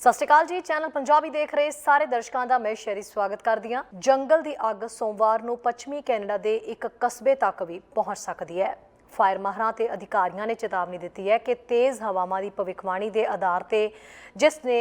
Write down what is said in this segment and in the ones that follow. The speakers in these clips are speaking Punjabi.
ਸਤਿ ਸ਼੍ਰੀ ਅਕਾਲ ਜੀ। ਚੈਨਲ ਪੰਜਾਬੀ ਦੇਖ ਰਹੇ ਸਾਰੇ ਦਰਸ਼ਕਾਂ ਦਾ ਮੈਂ ਸ਼ੈਰੀ ਸਵਾਗਤ ਕਰਦੀ ਹਾਂ। ਜੰਗਲ ਦੀ ਅੱਗ ਸੋਮਵਾਰ ਨੂੰ ਪੱਛਮੀ ਕੈਨੇਡਾ ਦੇ ਇੱਕ ਕਸਬੇ ਤੱਕ ਵੀ ਪਹੁੰਚ ਸਕਦੀ ਹੈ। ਫਾਇਰ ਮਾਹਰਾਂ ਤੇ ਅਧਿਕਾਰੀਆਂ ਨੇ ਚੇਤਾਵਨੀ ਦਿੱਤੀ ਹੈ ਕਿ ਤੇਜ਼ ਹਵਾਵਾਂ ਦੀ ਭਵਿੱਖਬਾਣੀ ਦੇ ਆਧਾਰ ਤੇ ਜਿਸ ਨੇ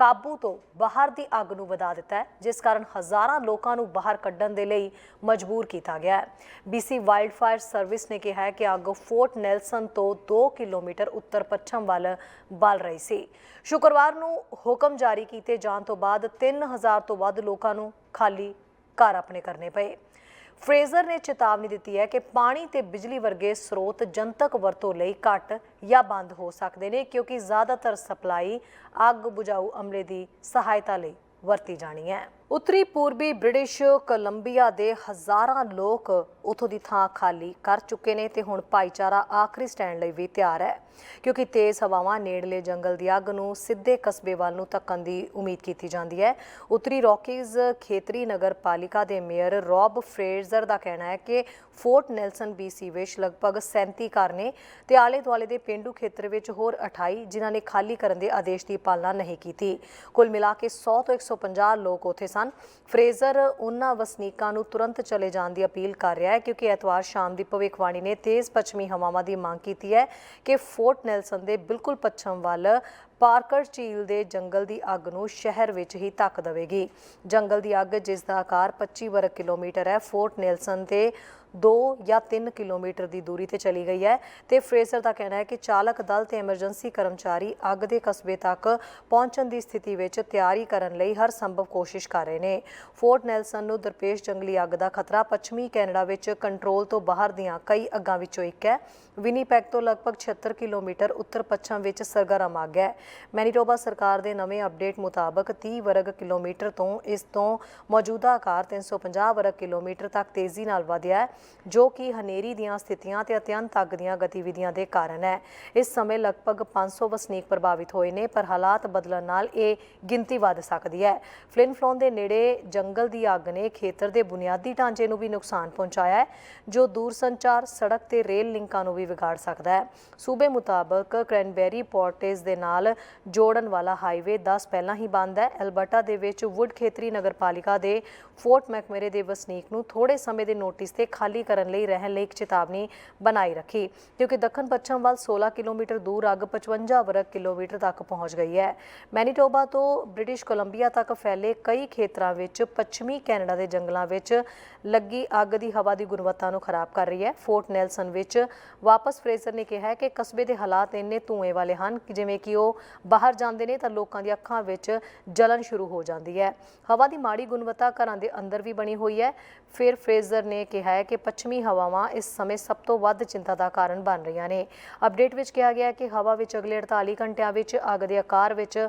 ਕਾਬੂ ਤੋਂ ਬਾਹਰ ਦੀ ਅੱਗ ਨੂੰ ਵਧਾ ਦਿੱਤਾ ਹੈ, ਜਿਸ ਕਾਰਨ ਹਜ਼ਾਰਾਂ ਲੋਕਾਂ ਨੂੰ ਬਾਹਰ ਕੱਢਣ ਦੇ ਲਈ ਮਜਬੂਰ ਕੀਤਾ ਗਿਆ ਹੈ। BC ਵਾਈਲਡ ਫਾਇਰ ਸਰਵਿਸ ਨੇ ਕਿਹਾ ਹੈ ਕਿ ਅੱਗ ਫੋਰਟ ਨੈਲਸਨ ਤੋਂ 2 ਕਿਲੋਮੀਟਰ ਉੱਤਰ ਪੱਛਮ ਵੱਲ ਬਲ ਰਹੀ ਸੀ। ਸ਼ੁੱਕਰਵਾਰ ਨੂੰ ਹੁਕਮ ਜਾਰੀ ਕੀਤੇ ਜਾਣ ਤੋਂ ਬਾਅਦ 3000 ਤੋਂ ਵੱਧ ਲੋਕਾਂ ਨੂੰ ਖਾਲੀ ਘਰ ਆਪਣੇ ਕਰਨੇ ਪਏ। ਫਰੇਜ਼ਰ ਨੇ ਚੇਤਾਵਨੀ ਦਿੱਤੀ ਹੈ ਕਿ ਪਾਣੀ ਤੇ ਬਿਜਲੀ ਵਰਗੇ ਸਰੋਤ ਜਨਤਕ ਵਰਤੋਂ ਲਈ ਘੱਟ ਜਾਂ ਬੰਦ ਹੋ ਸਕਦੇ ਨੇ, ਕਿਉਂਕਿ ਜ਼ਿਆਦਾਤਰ ਸਪਲਾਈ ਅੱਗ ਬੁਝਾਊ ਅਮਲੇ ਦੀ ਸਹਾਇਤਾ ਲਈ ਵਰਤੀ ਜਾਣੀ ਹੈ। ਉੱਤਰੀ ਪੂਰਬੀ ਬ੍ਰਿਟਿਸ਼ ਕੋਲੰਬੀਆ ਦੇ ਹਜ਼ਾਰਾਂ ਲੋਕ ਉਥੋਂ ਦੀ ਥਾਂ ਖਾਲੀ ਕਰ ਚੁੱਕੇ ਨੇ ਤੇ ਹੁਣ ਭਾਈਚਾਰਾ ਆਖਰੀ ਸਟੈਂਡ ਲਈ ਵੀ ਤਿਆਰ ਹੈ। ਕਿਉਂਕਿ ਤੇਜ਼ ਹਵਾਵਾਂ ਨੇੜਲੇ ਜੰਗਲ ਦੀ ਅੱਗ ਨੂੰ ਸਿੱਧੇ ਕਸਬੇ ਵੱਲ ਨੂੰ ਧੱਕਣ ਦੀ ਉਮੀਦ ਕੀਤੀ ਜਾਂਦੀ ਹੈ। ਉੱਤਰੀ ਰੌਕੀਜ਼ ਖੇਤਰੀ ਨਗਰ ਪਾਲਿਕਾ ਦੇ ਮੇਅਰ ਰੌਬ ਫਰੇਜ਼ਰ ਦਾ ਕਹਿਣਾ ਹੈ ਕਿ ਫੋਰਟ ਨੈਲਸਨ BC ਵਿੱਚ ਲਗਭਗ 37 ਘਰ ਨੇ ਤੇ ਆਲੇ ਦੁਆਲੇ ਦੇ ਪਿੰਡੂ ਖੇਤਰ ਵਿੱਚ ਹੋਰ 28 ਜਿਨ੍ਹਾਂ ਨੇ ਖਾਲੀ ਕਰਨ ਦੇ ਆਦੇਸ਼ ਦੀ ਪਾਲਣਾ ਨਹੀਂ ਕੀਤੀ। ਕੁੱਲ ਮਿਲਾ ਕੇ 100 ਤੋਂ 150 ਲੋਕ ਉੱਥੇ ਸਨ। ਫਰੇਜ਼ਰ ਉਹਨਾਂ ਵਸਨੀਕਾਂ ਨੂੰ ਤੁਰੰਤ ਚਲੇ ਜਾਣ ਦੀ ਅਪੀਲ ਕਰ ਰਿਹਾ ਹੈ ਕਿਉਂਕਿ ਐਤਵਾਰ ਸ਼ਾਮ ਦੀ ਭਵਿੱਖਬਾਣੀ ਨੇ ਤੇਜ਼ ਪੱਛਮੀ ਹਵਾਵਾਂ ਦੀ ਮੰਗ ਕੀਤੀ ਹੈ ਕਿ ਫੋਰਟ ਨੈਲਸਨ ਦੇ ਬਿਲਕੁਲ ਪੱਛਮ ਵੱਲ ਪਾਰਕਰ ਝੀਲ ਦੇ ਜੰਗਲ ਦੀ ਅੱਗ ਨੂੰ ਸ਼ਹਿਰ ਵਿੱਚ ਹੀ ਧੱਕ ਦੇਵੇਗੀ। ਜੰਗਲ ਦੀ ਅੱਗ, ਜਿਸ ਦਾ ਆਕਾਰ 25 ਵਰਗ ਕਿਲੋਮੀਟਰ ਹੈ, ਫੋਰਟ ਨੈਲਸਨ ਤੇ 2 ਜਾਂ 3 ਕਿਲੋਮੀਟਰ ਦੀ ਦੂਰੀ ਤੇ ਚਲੀ ਗਈ ਹੈ ਤੇ ਫਰੇਜ਼ਰ ਦਾ ਕਹਿਣਾ ਹੈ ਕਿ ਚਾਲਕ ਦਲ ਤੇ ਐਮਰਜੈਂਸੀ ਕਰਮਚਾਰੀ ਅੱਗ ਦੇ ਕਸਬੇ ਤੱਕ ਪਹੁੰਚਣ ਦੀ ਸਥਿਤੀ ਵਿੱਚ ਤਿਆਰੀ ਕਰਨ ਲਈ ਹਰ ਸੰਭਵ ਕੋਸ਼ਿਸ਼ ਕਰ ਰਹੇ ਨੇ। ਫੋਰਟ ਨੈਲਸਨ ਨੂੰ ਦਰਪੇਸ਼ ਜੰਗਲੀ ਅੱਗ ਦਾ ਖਤਰਾ ਪੱਛਮੀ ਕੈਨੇਡਾ ਵਿੱਚ ਕੰਟਰੋਲ ਤੋਂ ਬਾਹਰ ਦੀਆਂ ਕਈ ਅੱਗਾਂ ਵਿੱਚੋਂ ਇੱਕ ਹੈ। ਵਿਨੀਪੈਗ ਤੋਂ ਲਗਭਗ 76 ਕਿਲੋਮੀਟਰ ਉੱਤਰ ਪੱਛਮ ਵਿੱਚ ਸਰਗਰਮ ਅੱਗ ਹੈ। ਮੈਨੀਟੋਬਾ ਸਰਕਾਰ ਦੇ ਨਵੇਂ ਅਪਡੇਟ ਮੁਤਾਬਕ 30 ਵਰਗ ਕਿਲੋਮੀਟਰ ਤੋਂ ਇਸ ਤੋਂ ਮੌਜੂਦਾ ਆਕਾਰ 350 ਵਰਗ ਕਿਲੋਮੀਟਰ ਤੱਕ ਤੇਜ਼ੀ ਨਾਲ ਵਧਿਆ ਹੈ। ਜੋ ਕਿ ਹਨੇਰੀ ਦੀਆਂ ਸਥਿਤੀਆਂ ਤੇ ਅਤਿਅੰਤ ਅੱਗ ਦੀਆਂ ਗਤੀਵਿਧੀਆਂ ਦੇ ਕਾਰਨ ਹੈ। ਇਸ ਸਮੇਂ ਲਗਭਗ 500 ਵਸਨੀਕ ਪ੍ਰਭਾਵਿਤ ਹੋਏ ਨੇ, ਪਰ ਹਾਲਾਤ ਬਦਲਣ ਨਾਲ ਇਹ ਗਿਣਤੀ ਵੱਧ ਸਕਦੀ ਹੈ। ਫਲਿਨ ਫਲੋਨ ਦੇ ਨੇੜੇ ਜੰਗਲ ਦੀ ਅੱਗ ਨੇ ਖੇਤਰ ਦੇ ਬੁਨਿਆਦੀ ਢਾਂਚੇ ਨੂੰ ਵੀ ਨੁਕਸਾਨ ਪਹੁੰਚਾਇਆ ਹੈ, ਜੋ ਦੂਰ ਸੰਚਾਰ ਸੜਕ ਤੇ ਰੇਲ ਲਿੰਕਾਂ ਨੂੰ ਵੀ ਵਿਗਾੜ ਸਕਦਾ ਹੈ। ਸੂਬੇ ਮੁਤਾਬਕ ਕ੍ਰੈਨਬੈਰੀ ਪੋਰਟੇਜ ਦੇ ਨਾਲ ਜੋੜਨ ਵਾਲਾ ਹਾਈਵੇ 10 ਪਹਿਲਾਂ ਹੀ ਬੰਦ ਹੈ। ਐਲਬਰਟਾ ਦੇ ਵਿੱਚ ਵੁੱਡ ਖੇਤਰੀ ਨਗਰਪਾਲਿਕਾ ਦੇ ਫੋਰਟ ਮੈਕਮਰੇ ਦੇ ਵਸਨੀਕ ਨੂੰ ਥੋੜੇ ਸਮੇਂ ਦੇ ਨੋਟਿਸ ਤੇ ਖਾਲੀ ਕਰਨ ਲਈ ਰਹਿਣ ਲਈ ਇੱਕ ਚੇਤਾਵਨੀ ਬਣਾਈ ਰੱਖੀ, ਕਿਉਂਕਿ ਦੱਖਣ ਪੱਛਮ ਵੱਲ 16 ਕਿਲੋਮੀਟਰ ਦੂਰ ਅੱਗ 55 ਵਰਗ ਕਿਲੋਮੀਟਰ ਤੱਕ ਪਹੁੰਚ ਗਈ ਹੈ। ਮੈਨੀਟੋਬਾ ਤੋਂ ਬ੍ਰਿਟਿਸ਼ ਕੋਲੰਬੀਆ ਤੱਕ ਫੈਲੇ ਕਈ ਖੇਤਰਾਂ ਵਿੱਚ ਪੱਛਮੀ ਕੈਨੇਡਾ ਦੇ ਜੰਗਲਾਂ ਵਿੱਚ ਲੱਗੀ ਅੱਗ ਦੀ ਹਵਾ ਦੀ ਗੁਣਵੱਤਾ ਨੂੰ ਖਰਾਬ ਕਰ ਰਹੀ ਹੈ। ਫੋਰਟ ਨੈਲਸਨ ਵਿੱਚ ਵਾਪਸ ਫਰੇਜ਼ਰ ਨੇ ਕਿਹਾ ਕਿ ਕਸਬੇ ਦੇ ਹਾਲਾਤ ਇੰਨੇ ਧੂਏ ਵਾਲੇ ਹਨ ਕਿ ਜਿਵੇਂ ਕਿ ਉਹ ਬਾਹਰ ਜਾਂਦੇ ਨੇ ਤਾਂ ਲੋਕਾਂ ਦੀਆਂ ਅੱਖਾਂ ਵਿੱਚ ਜਲਨ ਸ਼ੁਰੂ ਹੋ ਜਾਂਦੀ ਹੈ। ਹਵਾ ਦੀ ਮਾੜੀ ਗੁਣਵੱਤਾ ਘਰਾਂ ਦੇ ਅੰਦਰ ਵੀ ਬਣੀ ਹੋਈ ਹੈ। ਫਿਰ ਫਰੇਜ਼ਰ ਨੇ ਕਿਹਾ ਹੈ ਕਿ ਪੱਛਮੀ ਹਵਾਵਾਂ ਇਸ ਸਮੇਂ ਸਭ ਤੋਂ ਵੱਧ ਚਿੰਤਾ ਦਾ ਕਾਰਨ ਬਣ ਰਹੀਆਂ ਨੇ। ਅਪਡੇਟ ਵਿੱਚ ਕਿਹਾ ਗਿਆ ਹੈ ਕਿ ਹਵਾ ਵਿੱਚ ਅਗਲੇ 48 ਘੰਟਿਆਂ ਵਿੱਚ ਅੱਗ ਦੇ ਆਕਾਰ ਵਿੱਚ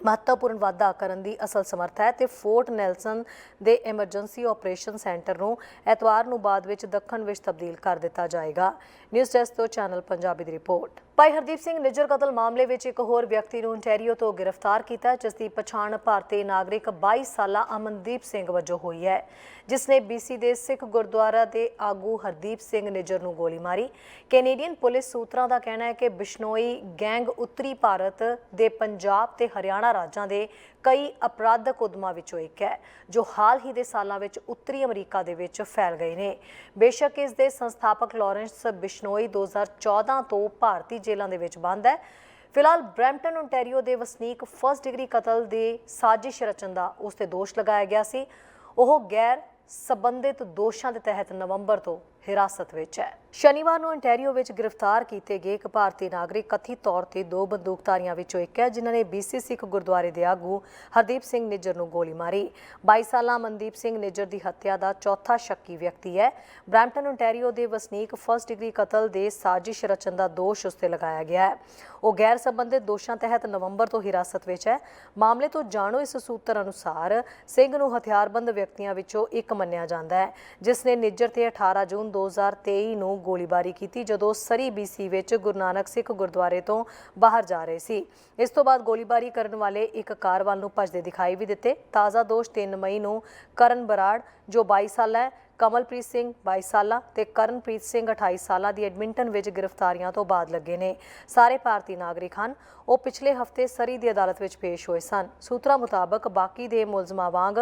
ਮਹੱਤਵਪੂਰਨ ਵਾਧਾ ਕਰਨ ਦੀ ਅਸਲ ਸਮਰੱਥਾ ਹੈ ਤੇ ਫੋਰਟ ਨੈਲਸਨ ਦੇ ਐਮਰਜੈਂਸੀ ਆਪਰੇਸ਼ਨ ਸੈਂਟਰ ਨੂੰ ਐਤਵਾਰ ਨੂੰ ਬਾਅਦ ਵਿੱਚ ਦੱਖਣ ਵਿੱਚ ਤਬਦੀਲ ਕਰ ਦਿੱਤਾ ਜਾਏਗਾ। ਨਿਊਜ਼ ਡੈਸਕ ਤੋਂ ਚੈਨਲ ਪੰਜਾਬੀ ਦੀ ਰਿਪੋਰਟ। ਭਾਈ ਹਰਦੀਪ ਸਿੰਘ ਨਿੱਜਰ ਕਤਲ ਮਾਮਲੇ ਵਿੱਚ ਇੱਕ ਹੋਰ ਵਿਅਕਤੀ ਨੂੰ ontario ਤੋਂ ਗ੍ਰਿਫਤਾਰ ਕੀਤਾ, ਜਿਸ ਦੀ ਪਛਾਣ ਭਾਰਤੀ ਨਾਗਰਿਕ 22 ਸਾਲਾ ਅਮਨਦੀਪ ਸਿੰਘ ਵਜੋਂ ਹੋਈ ਹੈ। ਜਿਸ ਨੇ BC ਦੇ ਸਿੱਖ ਗੁਰਦੁਆਰਾ ਦੇ ਆਗੂ ਹਰਦੀਪ ਸਿੰਘ ਨਿੱਜਰ ਨੂੰ ਗੋਲੀ ਮਾਰੀ। ਕੈਨੇਡੀਅਨ ਪੁਲਿਸ ਸੂਤਰਾਂ ਦਾ ਕਹਿਣਾ ਹੈ ਕਿ ਬਿਸ਼ਨੋਈ ਗੈਂਗ ਉੱਤਰੀ ਭਾਰਤ ਦੇ ਪੰਜਾਬ ਤੇ ਹਰਿਆਣਾ ਰਾਜਾਂ ਦੇ ਕਈ ਅਪਰਾਧਕ ਉਦਮਾਂ ਵਿੱਚੋਂ ਇੱਕ ਹੈ, ਜੋ ਹਾਲ ਹੀ ਦੇ ਸਾਲਾਂ ਵਿੱਚ ਉੱਤਰੀ ਅਮਰੀਕਾ ਦੇ ਵਿੱਚ ਫੈਲ ਗਏ ਨੇ। ਬੇਸ਼ੱਕ ਇਸ ਦੇ ਸੰਸਥਾਪਕ ਲਾਰੈਂਸ ਬਿਸ਼ਨੋਈ 2014 ਤੋਂ ਭਾਰਤੀ ਜੇਲ੍ਹਾਂ ਦੇ ਵਿੱਚ ਬੰਦ ਹੈ। ਫਿਲਹਾਲ ਬ੍ਰੈਂਪਟਨ ontario ਦੇ ਵਸਨੀਕ ਫਰਸਟ ਡਿਗਰੀ ਕਤਲ ਦੇ ਸਾਜ਼ਿਸ਼ ਰਚਨ ਦਾ ਉਸ ਤੇ ਦੋਸ਼ ਲਗਾਇਆ ਗਿਆ ਸੀ। ਉਹ ਗੈਰ ਸਬੰਧਿਤ ਦੋਸ਼ਾਂ ਦੇ ਤਹਿਤ ਨਵੰਬਰ ਤੋਂ ਹਿਰਾਸਤ ਵਿੱਚ ਹੈ। ਸ਼ਨੀਵਾਰ ਨੂੰ ontario ਵਿੱਚ ਗ੍ਰਿਫਤਾਰ ਕੀਤੇ ਗਏ ਇੱਕ ਭਾਰਤੀ ਨਾਗਰਿਕ ਕਥਿਤ ਤੌਰ ਤੇ ਦੋ ਬੰਦੂਕਧਾਰੀਆਂ ਵਿੱਚੋਂ ਇੱਕ ਹੈ, ਜਿਨ੍ਹਾਂ ਨੇ BC ਸਿੱਖ ਗੁਰਦੁਆਰੇ ਦੇ ਆਗੂ ਹਰਦੀਪ ਸਿੰਘ ਨਿੱਜਰ ਨੂੰ ਗੋਲੀ ਮਾਰੀ। 22 ਸਾਲਾ ਮਨਦੀਪ ਸਿੰਘ ਨਿੱਜਰ ਦੀ ਹੱਤਿਆ ਦਾ ਚੌਥਾ ਸ਼ੱਕੀ ਵਿਅਕਤੀ ਹੈ। ਬ੍ਰੈਂਪਟਨ ontario ਦੇ ਵਸਨੀਕ ਫਰਸਟ ਡਿਗਰੀ ਕਤਲ ਦੇ ਸਾਜ਼ਿਸ਼ ਰਚਨ ਦਾ ਦੋਸ਼ ਉਸ ਤੇ ਲਗਾਇਆ ਗਿਆ ਹੈ। ਉਹ ਗੈਰ ਸੰਬੰਧਿਤ ਦੋਸ਼ਾਂ ਤਹਿਤ ਨਵੰਬਰ ਤੋਂ ਹਿਰਾਸਤ ਵਿੱਚ ਹੈ। ਮਾਮਲੇ ਤੋਂ ਜਾਣੋ ਇਸ ਸੂਤਰ ਅਨੁਸਾਰ ਸਿੰਘ ਨੂੰ ਹਥਿਆਰਬੰਦ ਵਿਅਕਤੀਆਂ ਵਿੱਚੋਂ ਇੱਕ ਮੰਨਿਆ ਜਾਂਦਾ ਹੈ, ਜਿਸ ਨੇ ਨਿੱਜਰ ਤੇ 18 ਜੂਨ 2023 ਨੂੰ ਗੋਲੀਬਾਰੀ ਕੀਤੀ, ਜਦੋਂ ਸਰੀ ਬੀਸੀ ਵਿੱਚ ਗੁਰੂ ਨਾਨਕ ਸਿੱਖ ਗੁਰਦੁਆਰੇ ਤੋਂ ਬਾਹਰ ਜਾ ਰਹੇ ਸੀ। ਇਸ ਤੋਂ ਬਾਅਦ ਗੋਲੀਬਾਰੀ ਕਰਨ ਵਾਲੇ ਇੱਕ ਕਾਰ ਵੱਲ ਨੂੰ ਭੱਜਦੇ ਦਿਖਾਈ ਵੀ ਦਿੱਤੇ। ਤਾਜ਼ਾ ਦੋਸ਼ 3 ਮਈ ਨੂੰ ਕਰਨ ਬਰਾੜ, ਜੋ 22 ਸਾਲਾ ਹੈ ਕਮਲਪ੍ਰੀਤ ਸਿੰਘ 22 ਸਾਲਾਂ ਤੇ ਕਰਨਪ੍ਰੀਤ ਸਿੰਘ 28 ਸਾਲਾਂ ਦੀ ਐਡਮਿੰਟਨ ਵਿੱਚ ਗ੍ਰਿਫਤਾਰੀਆਂ ਤੋਂ ਬਾਅਦ ਲੱਗੇ ਨੇ। ਸਾਰੇ ਭਾਰਤੀ ਨਾਗਰਿਕ ਹਨ। ਉਹ ਪਿਛਲੇ ਹਫ਼ਤੇ ਸਰੀ ਦੀ ਅਦਾਲਤ ਵਿੱਚ ਪੇਸ਼ ਹੋਏ ਸਨ। ਸੂਤਰਾਂ ਮੁਤਾਬਕ ਬਾਕੀ ਦੇ ਮੁਲਜ਼ਮਾਂ ਵਾਂਗ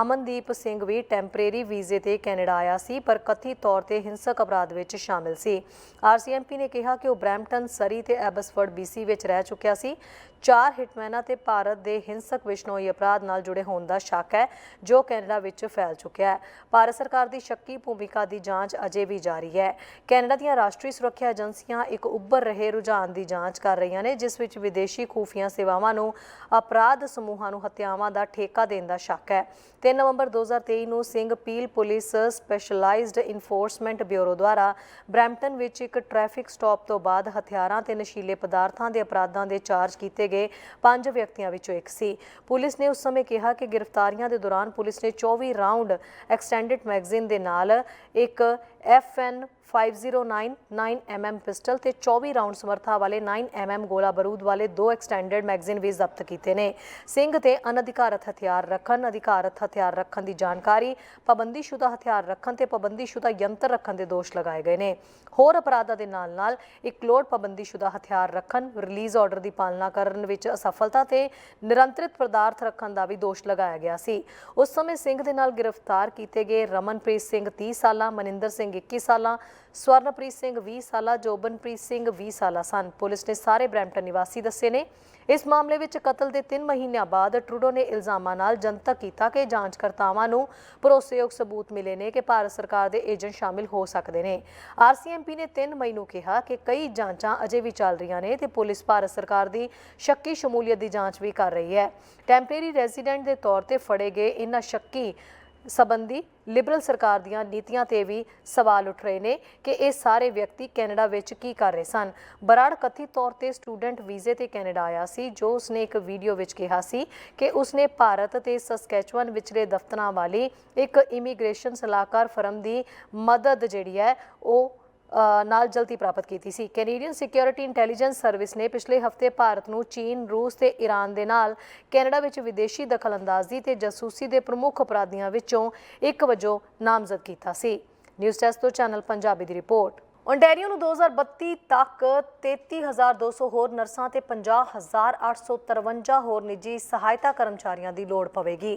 ਅਮਨਦੀਪ ਸਿੰਘ ਵੀ ਟੈਂਪਰੇਰੀ ਵੀਜ਼ੇ ਤੇ ਕੈਨੇਡਾ ਆਇਆ ਸੀ, ਪਰ ਕਥਿਤ ਤੌਰ ਤੇ ਹਿੰਸਕ ਅਪਰਾਧ ਵਿੱਚ ਸ਼ਾਮਿਲ ਸੀ। ਆਰਸੀਐਮਪੀ ਨੇ ਕਿਹਾ ਕਿ ਉਹ ਬ੍ਰੈਂਪਟਨ, ਸਰੀ ਤੇ ਐਬਸਫੋਰਡ ਬੀਸੀ ਵਿੱਚ ਰਹਿ ਚੁੱਕਿਆ ਸੀ। ਚਾਰ ਹਿਟਮੈਨਾਂ ਤੇ ਭਾਰਤ ਦੇ ਹਿੰਸਕ ਵਿਸ਼ਨੋਈ ਅਪਰਾਧ ਨਾਲ ਜੁੜੇ ਹੋਣ ਦਾ ਸ਼ੱਕ ਹੈ, ਜੋ ਕੈਨੇਡਾ ਵਿੱਚ ਫੈਲ ਚੁੱਕਿਆ ਹੈ। ਭਾਰਤ ਸਰਕਾਰ ਦੀ ਸ਼ੱਕੀ ਭੂਮਿਕਾ ਦੀ ਜਾਂਚ ਅਜੇ ਵੀ ਜਾਰੀ ਹੈ। ਕੈਨੇਡਾ ਦੀਆਂ ਰਾਸ਼ਟਰੀ ਸੁਰੱਖਿਆ ਏਜੰਸੀਆਂ ਇੱਕ ਉੱਭਰ ਰਹੇ ਰੁਝਾਨ ਦੀ ਜਾਂਚ ਕਰ ਰਹੀਆਂ ਨੇ, ਜਿਸ ਵਿੱਚ ਵਿਦੇਸ਼ੀ ਖੂਫੀਆ ਸੇਵਾਵਾਂ ਨੂੰ, ਅਪਰਾਧ ਸਮੂਹਾਂ ਨੂੰ ਹੱਤਿਆਵਾਂ ਦਾ ਠੇਕਾ ਦੇਣ ਦਾ ਸ਼ੱਕ ਹੈ। 3 ਨਵੰਬਰ 2023 ਨੂੰ Singh Peel police specialised enforcement bureau ਦੁਆਰਾ ਬ੍ਰੈਂਪਟਨ ਵਿੱਚ ਇੱਕ ਟ੍ਰੈਫਿਕ ਸਟਾਪ ਤੋਂ ਬਾਅਦ ਹਥਿਆਰਾਂ ਤੇ ਨਸ਼ੀਲੇ ਪਦਾਰਥਾਂ ਦੇ ਅਪਰਾਧਾਂ ਦੇ ਚਾਰਜ ਕੀਤੇ ਗਏ ਪੰਜ ਵਿਅਕਤੀਆਂ ਵਿੱਚੋਂ ਇੱਕ ਸੀ। ਪੁਲਿਸ ਨੇ ਉਸ ਸਮੇਂ ਕਿਹਾ ਕਿ ਗ੍ਰਿਫਤਾਰੀਆਂ ਦੇ ਦੌਰਾਨ ਪੁਲਿਸ ਨੇ 24 ਰਾਉਂਡ ਐਕਸਟੈਂਡਡ ਮੈਗਜ਼ੀਨ ਦੇ ਨਾਲ ਇੱਕ FN 509 9mm ਪਿਸਟਲ ਤੇ 24 ਰਾਉਂਡ ਸਮਰਥਾ ਵਾਲੇ 9mm ਗੋਲਾ ਬਾਰੂਦ ਵਾਲੇ ਦੋ ਐਕਸਟੈਂਡਡ ਮੈਗਜ਼ੀਨ ਵੀ ਜ਼ਬਤ ਕੀਤੇ ਨੇ। ਸਿੰਘ ਤੇ ਅਨਧਿਕਾਰਤ ਹਥਿਆਰ ਰੱਖਣ, ਅਧਿਕਾਰਤ ਹਥਿਆਰ ਰੱਖਣ ਦੀ ਜਾਣਕਾਰੀ, ਪਾਬੰਦੀਸ਼ੁਦਾ ਹਥਿਆਰ ਰੱਖਣ ਤੇ ਪਾਬੰਦੀਸ਼ੁਦਾ ਯੰਤਰ ਰੱਖਣ ਦੇ ਦੋਸ਼ ਲਗਾਏ ਗਏ ਨੇ। ਹੋਰ ਅਪਰਾਧਾਂ ਦੇ ਨਾਲ-ਨਾਲ ਇੱਕ ਲੋਡ ਪਾਬੰਦੀਸ਼ੁਦਾ ਹਥਿਆਰ ਰੱਖਣ ਰਿਲੀਜ਼ ਆਰਡਰ ਦੀ ਪਾਲਣਾ ਕਰਨ ਵਿੱਚ ਅਸਫਲਤਾ ਤੇ ਨਿਰੰਤਰਿਤ ਪਦਾਰਥ ਰੱਖਣ ਦਾ ਵੀ ਦੋਸ਼ ਲਗਾਇਆ ਗਿਆ ਸੀ। ਉਸ ਸਮੇਂ ਸਿੰਘ ਦੇ ਨਾਲ ਗ੍ਰਿਫਤਾਰ ਕੀਤੇ ਗਏ ਰਮਨਪ੍ਰੀਤ ਸਿੰਘ 30 ਸਾਲਾਂ, ਮਨਿੰਦਰ ਸਿੰਘ 21 ਸਾਲਾਂ ਸਵਰਨਪ੍ਰੀਤ ਸਿੰਘ 20 ਸਾਲਾ, ਜੋਬਨਪ੍ਰੀਤ ਸਿੰਘ 20 ਸਾਲਾ ਸਨ। ਪੁਲਿਸ ਨੇ ਸਾਰੇ ਬ੍ਰੈਂਪਟਨ ਨਿਵਾਸੀ ਦੱਸੇ ਨੇ। ਇਸ ਮਾਮਲੇ ਵਿੱਚ ਕਤਲ ਦੇ 3 ਮਹੀਨਿਆਂ ਬਾਅਦ ਟਰੂਡੋ ਨੇ ਇਲਜ਼ਾਮਾਂ ਨਾਲ ਜਨਤਕ ਕੀਤਾ ਕਿ ਜਾਂਚਕਰਤਾਵਾਂ ਨੂੰ ਭਰੋਸੇਯੋਗ ਸਬੂਤ ਮਿਲੇ ਨੇ ਕਿ ਭਾਰਤ ਸਰਕਾਰ ਦੇ ਏਜੰਟ ਸ਼ਾਮਿਲ ਹੋ ਸਕਦੇ ਨੇ। ਆਰਸੀਐਮਪੀ ਨੇ 3 ਮਈ ਨੂੰ ਕਿਹਾ ਕਿ ਕਈ ਜਾਂਚਾਂ ਅਜੇ ਵੀ ਚੱਲ ਰਹੀਆਂ ਨੇ ਤੇ ਪੁਲਿਸ ਭਾਰਤ ਸਰਕਾਰ ਦੀ ਸ਼ੱਕੀ ਸ਼ਮੂਲੀਅਤ ਦੀ ਜਾਂਚ ਵੀ ਕਰ ਰਹੀ ਹੈ। ਟੈਂਪਰੇਰੀ ਰੈਜ਼ੀਡੈਂਟ ਦੇ ਤੌਰ ਤੇ ਫੜੇ ਗਏ ਇਨ੍ਹਾਂ ਸ਼ੱਕੀ ਸੰਬੰਧੀ ਲਿਬਰਲ ਸਰਕਾਰ ਦੀਆਂ ਨੀਤੀਆਂ ਤੇ ਵੀ ਸਵਾਲ ਉੱਠ ਰਹੇ ਨੇ ਕਿ ਇਹ ਸਾਰੇ ਵਿਅਕਤੀ ਕੈਨੇਡਾ ਵਿੱਚ ਕੀ ਕਰ ਰਹੇ ਸਨ। ਬਰਾੜ ਕਥਿਤ ਤੌਰ ਤੇ ਸਟੂਡੈਂਟ ਵੀਜ਼ੇ ਤੇ ਕੈਨੇਡਾ ਆਇਆ ਸੀ, ਜੋ ਉਸਨੇ ਇੱਕ ਵੀਡੀਓ ਵਿੱਚ ਕਿਹਾ ਸੀ ਕਿ ਉਸਨੇ ਭਾਰਤ ਤੇ ਸਸਕੈਚੁਅਨ ਵਿਚਲੇ ਦਫ਼ਤਰਾਂ ਵਾਲੀ ਇੱਕ ਇਮੀਗ੍ਰੇਸ਼ਨ ਸਲਾਹਕਾਰ ਫਰਮ ਦੀ ਮਦਦ ਜਿਹੜੀ ਹੈ, ਉਹ ਨਾਲ ਜਲਦੀ ਪ੍ਰਾਪਤ ਕੀਤੀ ਸੀ। ਕੈਨੇਡੀਅਨ ਸਿਕਿਉਰਿਟੀ ਇੰਟੈਲੀਜੈਂਸ ਸਰਵਿਸ ਨੇ ਪਿਛਲੇ ਹਫ਼ਤੇ ਭਾਰਤ ਨੂੰ ਚੀਨ, ਰੂਸ ਤੇ ਈਰਾਨ ਦੇ ਨਾਲ ਕੈਨੇਡਾ ਵਿੱਚ ਵਿਦੇਸ਼ੀ ਦਖਲਅੰਦਾਜ਼ੀ ਤੇ ਜਾਸੂਸੀ ਦੇ ਪ੍ਰਮੁੱਖ ਅਪਰਾਧੀਆਂ ਵਿੱਚੋਂ ਇੱਕ ਵਜੋਂ ਨਾਮਜ਼ਦ ਕੀਤਾ ਸੀ। ਨਿਊਜ਼ ਡੈਸਕ ਤੋਂ ਚੈਨਲ ਪੰਜਾਬੀ ਦੀ ਰਿਪੋਰਟ। ਓਨਟਾਰੀਓ ਨੂੰ 2032 ਤੱਕ 33200 ਹੋਰ ਨਰਸਾਂ ਤੇ 50853 ਹੋਰ ਨਿੱਜੀ ਸਹਾਇਤਾ ਕਰਮਚਾਰੀਆਂ ਦੀ ਲੋੜ ਪਵੇਗੀ।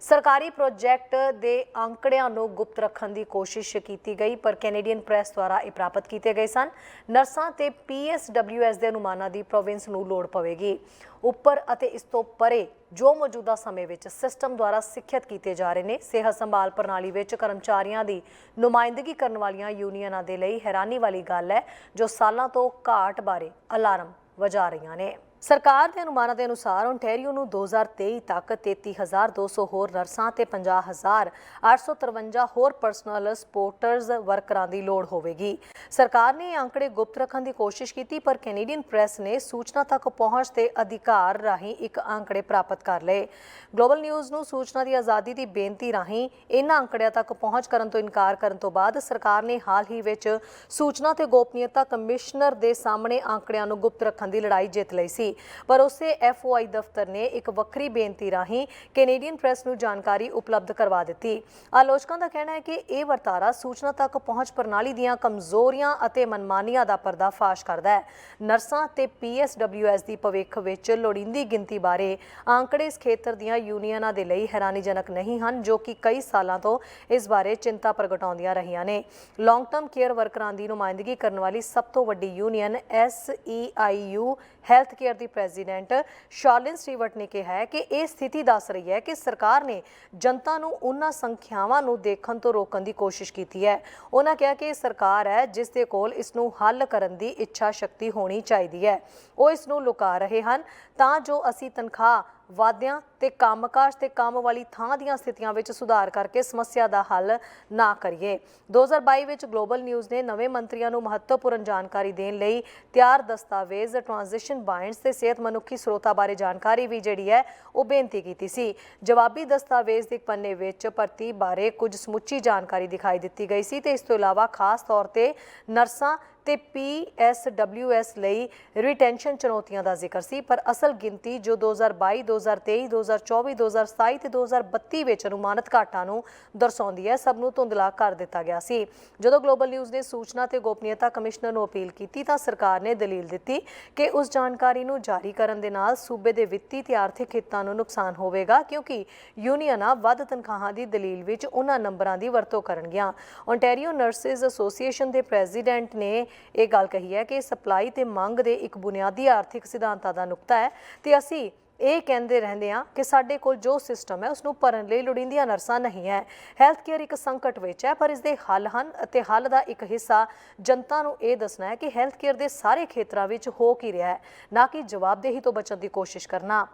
ਸਰਕਾਰੀ ਪ੍ਰੋਜੈਕਟ ਦੇ ਅੰਕੜਿਆਂ ਨੂੰ ਗੁਪਤ ਰੱਖਣ ਦੀ ਕੋਸ਼ਿਸ਼ ਕੀਤੀ ਗਈ, ਪਰ ਕੈਨੇਡੀਅਨ ਪ੍ਰੈਸ ਦੁਆਰਾ ਇਹ ਪ੍ਰਾਪਤ ਕੀਤੇ ਗਏ ਸਨ। ਨਰਸਾਂ ਤੇ ਪੀਐਸਡਬਲਯੂਐਸ ਦੇ ਅਨੁਮਾਨਾਂ ਦੀ ਪ੍ਰੋਵਿੰਸ ਨੂੰ ਲੋੜ ਪਵੇਗੀ। ਉੱਪਰ ਅਤੇ ਇਸ ਤੋਂ ਪਰੇ ਜੋ ਮੌਜੂਦਾ ਸਮੇਂ ਵਿੱਚ ਸਿਸਟਮ ਦੁਆਰਾ ਸਿੱਖਿਅਤ ਕੀਤੇ ਜਾ ਰਹੇ ਨੇ, ਸਿਹਤ ਸੰਭਾਲ ਪ੍ਰਣਾਲੀ ਵਿੱਚ ਕਰਮਚਾਰੀਆਂ ਦੀ ਨੁਮਾਇੰਦਗੀ ਕਰਨ ਵਾਲੀਆਂ ਯੂਨੀਅਨਾਂ ਦੇ ਲਈ ਹੈਰਾਨੀ ਵਾਲੀ ਗੱਲ ਹੈ, ਜੋ ਸਾਲਾਂ ਤੋਂ ਘਾਟ ਬਾਰੇ ਅਲਾਰਮ ਵਜਾ ਰਹੀਆਂ ਨੇ। ਸਰਕਾਰ ਦੇ ਅਨੁਮਾਨਾਂ ਦੇ ਅਨੁਸਾਰ ਓਨਟਾਰੀਓ ਨੂੰ 2023 ਤੱਕ 33200 ਹੋਰ ਨਰਸਾਂ ਤੇ 50853 ਹੋਰ ਪਰਸਨਲ ਸਪੋਰਟਰਸ ਵਰਕਰਾਂ ਦੀ ਲੋੜ ਹੋਵੇਗੀ। ਸਰਕਾਰ ਨੇ ਇਹ ਅੰਕੜੇ ਗੁਪਤ ਰੱਖਣ ਦੀ ਕੋਸ਼ਿਸ਼ ਕੀਤੀ, ਪਰ ਕੈਨੇਡੀਅਨ ਪ੍ਰੈਸ ਨੇ ਸੂਚਨਾ ਤੱਕ ਪਹੁੰਚ ਤੇ ਅਧਿਕਾਰ ਰਾਹੀਂ ਇੱਕ ਅੰਕੜੇ ਪ੍ਰਾਪਤ ਕਰ ਲਏ। ਗਲੋਬਲ ਨਿਊਜ਼ ਨੂੰ ਸੂਚਨਾ ਦੀ ਆਜ਼ਾਦੀ ਦੀ ਬੇਨਤੀ ਰਾਹੀਂ ਇਹਨਾਂ ਅੰਕੜਿਆਂ ਤੱਕ ਪਹੁੰਚ ਕਰਨ ਤੋਂ ਇਨਕਾਰ ਕਰਨ ਤੋਂ ਬਾਅਦ ਸਰਕਾਰ ਨੇ ਹਾਲ ਹੀ ਵਿੱਚ ਸੂਚਨਾ ਤੇ ਗੋਪਨੀਯਤਾ ਕਮਿਸ਼ਨਰ ਦੇ ਸਾਹਮਣੇ ਅੰਕੜਿਆਂ ਨੂੰ ਗੁਪਤ ਰੱਖਣ ਦੀ ਲੜਾਈ ਜਿੱਤ ਲਈ ਸੀ। ਪਰ ਉਸੇ ਐਫਓਆਈ ਦਫ਼ਤਰ ਨੇ ਇੱਕ ਵੱਖਰੀ ਬੇਨਤੀ ਰਾਹੀਂ ਕੈਨੇਡੀਅਨ ਪ੍ਰੈਸ ਨੂੰ ਜਾਣਕਾਰੀ ਉਪਲਬਧ ਕਰਵਾ ਦਿੱਤੀ। ਆਲੋਚਕਾਂ ਦਾ ਕਹਿਣਾ ਹੈ ਕਿ ਇਹ ਵਰਤਾਰਾ ਸੂਚਨਾ ਤੱਕ ਪਹੁੰਚ ਪ੍ਰਣਾਲੀ ਦੀਆਂ ਕਮਜ਼ੋਰੀਆਂ ਅਤੇ ਮਨਮਾਨੀਆਂ ਦਾ ਪਰਦਾਫਾਸ਼ ਕਰਦਾ ਹੈ। ਨਰਸਾਂ ਤੇ ਪੀਐਸਡਬਲਯੂਐਸ ਦੀ ਭਵਿੱਖ ਵਿੱਚ ਲੋੜੀਂਦੀ ਗਿਣਤੀ ਬਾਰੇ ਆંકੜੇ ਇਸ ਖੇਤਰ ਦੀਆਂ ਯੂਨੀਅਨਾਂ ਦੇ ਲਈ ਹੈਰਾਨੀਜਨਕ ਨਹੀਂ ਹਨ, ਜੋ ਕਿ ਕਈ ਸਾਲਾਂ ਤੋਂ ਇਸ ਬਾਰੇ ਚਿੰਤਾ ਪ੍ਰਗਟਾਉਂਦੀਆਂ ਰਹੀਆਂ ਨੇ। ਲੌਂਗ ਟਰਮ ਕੇਅਰ ਵਰਕਰਾਂ ਦੀ ਨੁਮਾਇੰਦਗੀ ਕਰਨ ਵਾਲੀ ਸਭ ਤੋਂ ਵੱਡੀ ਯੂਨੀਅਨ ਐਸਈਆਈਯੂ ਹੈਲਥ ਕੇਅਰ ਦੀ ਪ੍ਰੈਜ਼ੀਡੈਂਟ ਸ਼ਾਰਲਿਨ ਸਟੀਵਰਟ ਨੇ ਕਿਹਾ ਹੈ ਕਿ ਇਹ ਸਥਿਤੀ ਦੱਸ ਰਹੀ ਹੈ ਕਿ ਸਰਕਾਰ ਨੇ ਜਨਤਾ ਨੂੰ ਉਹਨਾਂ ਸੰਖਿਆਵਾਂ ਨੂੰ ਦੇਖਣ ਤੋਂ ਰੋਕਣ ਦੀ ਕੋਸ਼ਿਸ਼ ਕੀਤੀ ਹੈ। ਉਹਨਾਂ ਕਿਹਾ ਕਿ ਇਹ ਸਰਕਾਰ ਹੈ, ਜਿਸ ਦੇ ਕੋਲ ਇਸ ਨੂੰ ਹੱਲ ਕਰਨ ਦੀ ਇੱਛਾ ਸ਼ਕਤੀ ਹੋਣੀ ਚਾਹੀਦੀ ਹੈ। ਉਹ ਇਸ ਨੂੰ ਲੁਕਾ ਰਹੇ ਹਨ ਤਾਂ ਜੋ ਅਸੀਂ ਤਨਖਾਹ ਵਾਅਦਿਆਂ ਤੇ ਕੰਮਕਾਜ ਤੇ ਕੰਮ ਵਾਲੀ ਥਾਂ ਦੀਆਂ ਸਥਿਤੀਆਂ ਵਿੱਚ ਸੁਧਾਰ ਕਰਕੇ ਸਮੱਸਿਆ ਦਾ ਹੱਲ ਨਾ ਕਰੀਏ। 2022 ਵਿੱਚ ਗਲੋਬਲ ਨਿਊਜ਼ ਨੇ ਨਵੇਂ ਮੰਤਰੀਆਂ ਨੂੰ ਮਹੱਤਵਪੂਰਨ ਜਾਣਕਾਰੀ ਦੇਣ ਲਈ ਤਿਆਰ ਦਸਤਾਵੇਜ਼ ਟ੍ਰਾਂਜੀਸ਼ਨ ਬਾਇੰਡਸ ਤੇ ਸਿਹਤ ਮਨੁੱਖੀ ਸਰੋਤਾਂ ਬਾਰੇ ਜਾਣਕਾਰੀ ਵੀ ਜਿਹੜੀ ਹੈ, ਉਹ ਬੇਨਤੀ ਕੀਤੀ ਸੀ। ਜਵਾਬੀ ਦਸਤਾਵੇਜ਼ ਦੇ ਪੰਨੇ ਵਿੱਚ ਭਰਤੀ ਬਾਰੇ ਕੁਝ ਸਮੁੱਚੀ ਜਾਣਕਾਰੀ ਦਿਖਾਈ ਦਿੱਤੀ ਗਈ ਸੀ ਤੇ ਇਸ ਤੋਂ ਇਲਾਵਾ ਖਾਸ ਤੌਰ ਤੇ ਨਰਸਾਂ ਤੇ PSWS ਲਈ ਰਿਟੈਂਸ਼ਨ ਚੁਣੌਤੀਆਂ ਦਾ ਜ਼ਿਕਰ ਸੀ, ਪਰ ਅਸਲ ਗਿਣਤੀ ਜੋ 2022 2023 2024 2027 ਤੇ 2032 ਵਿੱਚ ਅਨੁਮਾਨਿਤ ਘਾਟਾਂ ਨੂੰ ਦਰਸਾਉਂਦੀ ਹੈ, ਸਭ ਨੂੰ ਧੁੰਦਲਾ ਕਰ ਦਿੱਤਾ ਗਿਆ ਸੀ। ਜਦੋਂ ਗਲੋਬਲ ਨਿਊਜ਼ ਨੇ ਸੂਚਨਾ ਤੇ ਗੋਪਨੀਯਤਾ ਕਮਿਸ਼ਨਰ ਨੂੰ ਅਪੀਲ ਕੀਤੀ ਤਾਂ ਸਰਕਾਰ ਨੇ ਦਲੀਲ ਦਿੱਤੀ ਕਿ ਉਸ ਜਾਣਕਾਰੀ ਨੂੰ ਜਾਰੀ ਕਰਨ ਦੇ ਨਾਲ ਸੂਬੇ ਦੇ ਵਿੱਤੀ ਤੇ ਆਰਥਿਕ ਹਿੱਤਾਂ ਨੂੰ ਨੁਕਸਾਨ ਹੋਵੇਗਾ, ਕਿਉਂਕਿ ਯੂਨੀਅਨਾਂ ਵੱਧ ਤਨਖਾਹਾਂ ਦੀ ਦਲੀਲ ਵਿੱਚ ਉਹਨਾਂ ਨੰਬਰਾਂ ਦੀ ਵਰਤੋਂ ਕਰਨਗੀਆਂ। ਓਨਟਾਰੀਓ ਨਰਸਿਸ ਐਸੋਸੀਏਸ਼ਨ ਦੇ ਪ੍ਰੈਜ਼ੀਡੈਂਟ ਨੇ ਇਹ ਗੱਲ ਕਹੀ ਹੈ ਕਿ ਸਪਲਾਈ ਤੇ ਮੰਗ ਦੇ ਇੱਕ ਬੁਨਿਆਦੀ ਆਰਥਿਕ ਸਿਧਾਂਤਾਂ ਦਾ ਨੁਕਤਾ ਹੈ ਤੇ ਅਸੀਂ ਇਹ ਕਹਿੰਦੇ ਰਹਿੰਦੇ ਆ ਕਿ ਸਾਡੇ ਕੋਲ ਜੋ ਸਿਸਟਮ ਹੈ ਉਸ ਨੂੰ ਭਰਨ ਲਈ ਲੋੜੀਂਦੀਆਂ ਨਰਸਾਂ ਨਹੀਂ ਹੈ। ਹੈਲਥ ਕੇਅਰ ਇੱਕ ਸੰਕਟ ਵਿੱਚ ਹੈ, ਪਰ ਇਸ ਦੇ ਹੱਲ ਹਨ ਅਤੇ ਹੱਲ ਦਾ ਇੱਕ ਹਿੱਸਾ ਜਨਤਾ ਨੂੰ ਇਹ ਦੱਸਣਾ ਹੈ ਕਿ ਹੈਲਥ ਕੇਅਰ ਦੇ ਸਾਰੇ ਖੇਤਰਾਂ ਵਿੱਚ ਹੋ ਕੀ ਰਿਹਾ ਹੈ, ਨਾ ਕਿ ਜਵਾਬਦੇਹੀ ਤੋਂ ਬਚਣ ਦੀ ਕੋਸ਼ਿਸ਼ ਕਰਨਾ।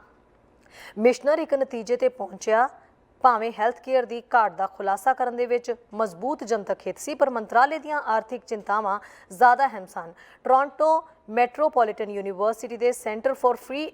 ਮਿਸ਼ਨਰ ਇੱਕ ਨਤੀਜੇ ਤੇ ਪਹੁੰਚਿਆ ਭਾਵੇਂ ਹੈਲਥ ਕੇਅਰ ਦੀ ਘਾਟ ਦਾ ਖੁਲਾਸਾ ਕਰਨ ਦੇ ਵਿੱਚ ਮਜ਼ਬੂਤ ਜਨਤਕ ਹਿੱਤ ਸੀ, ਪਰ ਮੰਤਰਾਲੇ ਦੀਆਂ ਆਰਥਿਕ ਚਿੰਤਾਵਾਂ ਜ਼ਿਆਦਾ ਅਹਿਮ ਸਨ। ਟੋਰਾਂਟੋ ਮੈਟਰੋਪੋਲੀਟਨ ਯੂਨੀਵਰਸਿਟੀ ਦੇ ਸੈਂਟਰ ਫਾਰ ਫ੍ਰੀ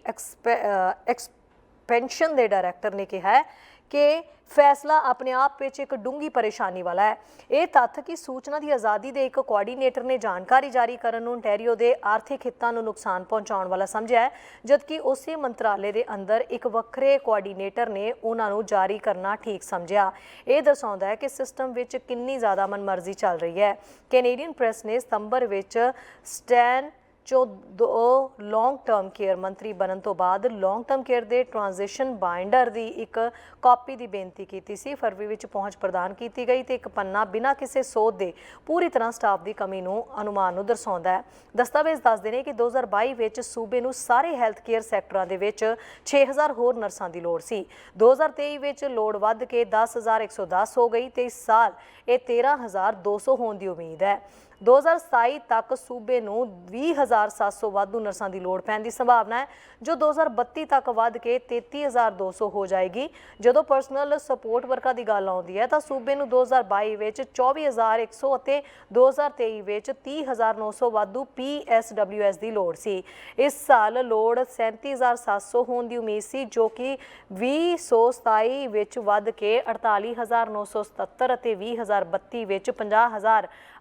ਐਕਸਪੈਂਸ਼ਨ ਦੇ ਡਾਇਰੈਕਟਰ ਨੇ ਕਿਹਾ ਹੈ ਕਿ ਫੈਸਲਾ ਆਪਣੇ ਆਪ ਵਿੱਚ ਇੱਕ ਡੂੰਗੀ ਪਰੇਸ਼ਾਨੀ ਵਾਲਾ ਹੈ। ਇਹ ਤੱਥ ਕਿ ਸੂਚਨਾ ਦੀ ਆਜ਼ਾਦੀ ਦੇ ਇੱਕ ਕੋਆਰਡੀਨੇਟਰ ਨੇ ਜਾਣਕਾਰੀ ਜਾਰੀ ਕਰਨ ਨੂੰ ontario ਦੇ ਆਰਥਿਕ ਹਿੱਤਾਂ ਨੂੰ ਨੁਕਸਾਨ ਪਹੁੰਚਾਉਣ ਵਾਲਾ ਸਮਝਿਆ ਹੈ, ਜਦਕਿ ਉਸੇ ਮੰਤਰਾਲੇ ਦੇ ਅੰਦਰ ਇੱਕ ਵੱਖਰੇ ਕੋਆਰਡੀਨੇਟਰ ਨੇ ਉਹਨਾਂ ਨੂੰ ਜਾਰੀ ਕਰਨਾ ਠੀਕ ਸਮਝਿਆ। ਇਹ ਦਰਸਾਉਂਦਾ ਹੈ ਕਿ ਸਿਸਟਮ ਵਿੱਚ ਕਿੰਨੀ ਜ਼ਿਆਦਾ ਮਨਮਰਜ਼ੀ ਚੱਲ ਰਹੀ ਹੈ। ਕੈਨੇਡੀਅਨ ਪ੍ਰੈਸ ਨੇ ਸਤੰਬਰ ਵਿੱਚ ਸਟੈਨ ਜੋ ਦੋ ਲੌਂਗ ਟਰਮ ਕੇਅਰ ਮੰਤਰੀ ਬਣਨ ਤੋਂ ਬਾਅਦ ਲੌਂਗ ਟਰਮ ਕੇਅਰ ਦੇ ਟ੍ਰਾਂਜੀਸ਼ਨ ਬਾਈਂਡਰ ਦੀ ਇੱਕ ਕਾਪੀ ਦੀ ਬੇਨਤੀ ਕੀਤੀ ਸੀ, ਫਰਵਰੀ ਵਿੱਚ ਪਹੁੰਚ ਪ੍ਰਦਾਨ ਕੀਤੀ ਗਈ ਤੇ ਇੱਕ ਪੰਨਾ ਬਿਨਾਂ ਕਿਸੇ ਸੋਧ ਦੇ ਪੂਰੀ ਤਰ੍ਹਾਂ ਸਟਾਫ ਦੀ ਕਮੀ ਨੂੰ ਅਨੁਮਾਨ ਨੂੰ ਦਰਸਾਉਂਦਾ ਹੈ। ਦਸਤਾਵੇਜ਼ ਦੱਸਦੇ ਨੇ ਕਿ 2022 ਵਿੱਚ ਸੂਬੇ ਨੂੰ ਸਾਰੇ ਹੈਲਥ ਕੇਅਰ ਸੈਕਟਰਾਂ ਦੇ ਵਿੱਚ 6000 ਹੋਰ ਨਰਸਾਂ ਦੀ ਲੋੜ ਸੀ। 2023 ਵਿੱਚ ਲੋੜ ਵੱਧ ਕੇ 10110 ਹੋ ਗਈ ਤੇ ਇਸ ਸਾਲ ਇਹ 13200 ਹੋਣ ਦੀ ਉਮੀਦ ਹੈ। 2027 ਤੱਕ ਸੂਬੇ ਨੂੰ 20700 ਵਾਧੂ ਨਰਸਾਂ ਦੀ ਲੋੜ ਪੈਣ ਦੀ ਸੰਭਾਵਨਾ ਹੈ। ਜੋ 2032 ਤੱਕ ਵੱਧ ਕੇ 33200 ਹੋ ਜਾਏਗੀ। ਜਦੋਂ ਪਰਸਨਲ ਸਪੋਰਟ ਵਰਕਰਾਂ ਦੀ ਗੱਲ ਆਉਂਦੀ ਹੈ, ਤਾਂ ਸੂਬੇ ਨੂੰ 2022 ਵਿੱਚ 24100 ਅਤੇ 2023 ਵਿੱਚ 30900 ਵਾਧੂ PSWS ਦੀ ਲੋੜ ਸੀ। ਇਸ ਸਾਲ ਲੋੜ 37700 ਹੋਣ ਦੀ ਉਮੀਦ ਸੀ, ਜੋ ਕਿ 2027 ਵਿੱਚ ਵੱਧ ਕੇ 48977 ਅਤੇ 2032 ਵਿੱਚ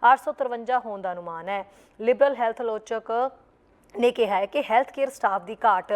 50853 ਹੋਣ ਦਾ ਅਨੁਮਾਨ ਹੈ। ਲਿਬਰਲ ਹੈਲਥ ਆਲੋਚਕ ਨੇ ਕਿਹਾ ਹੈ ਕਿ ਹੈਲਥ ਕੇਅਰ ਸਟਾਫ ਦੀ ਘਾਟ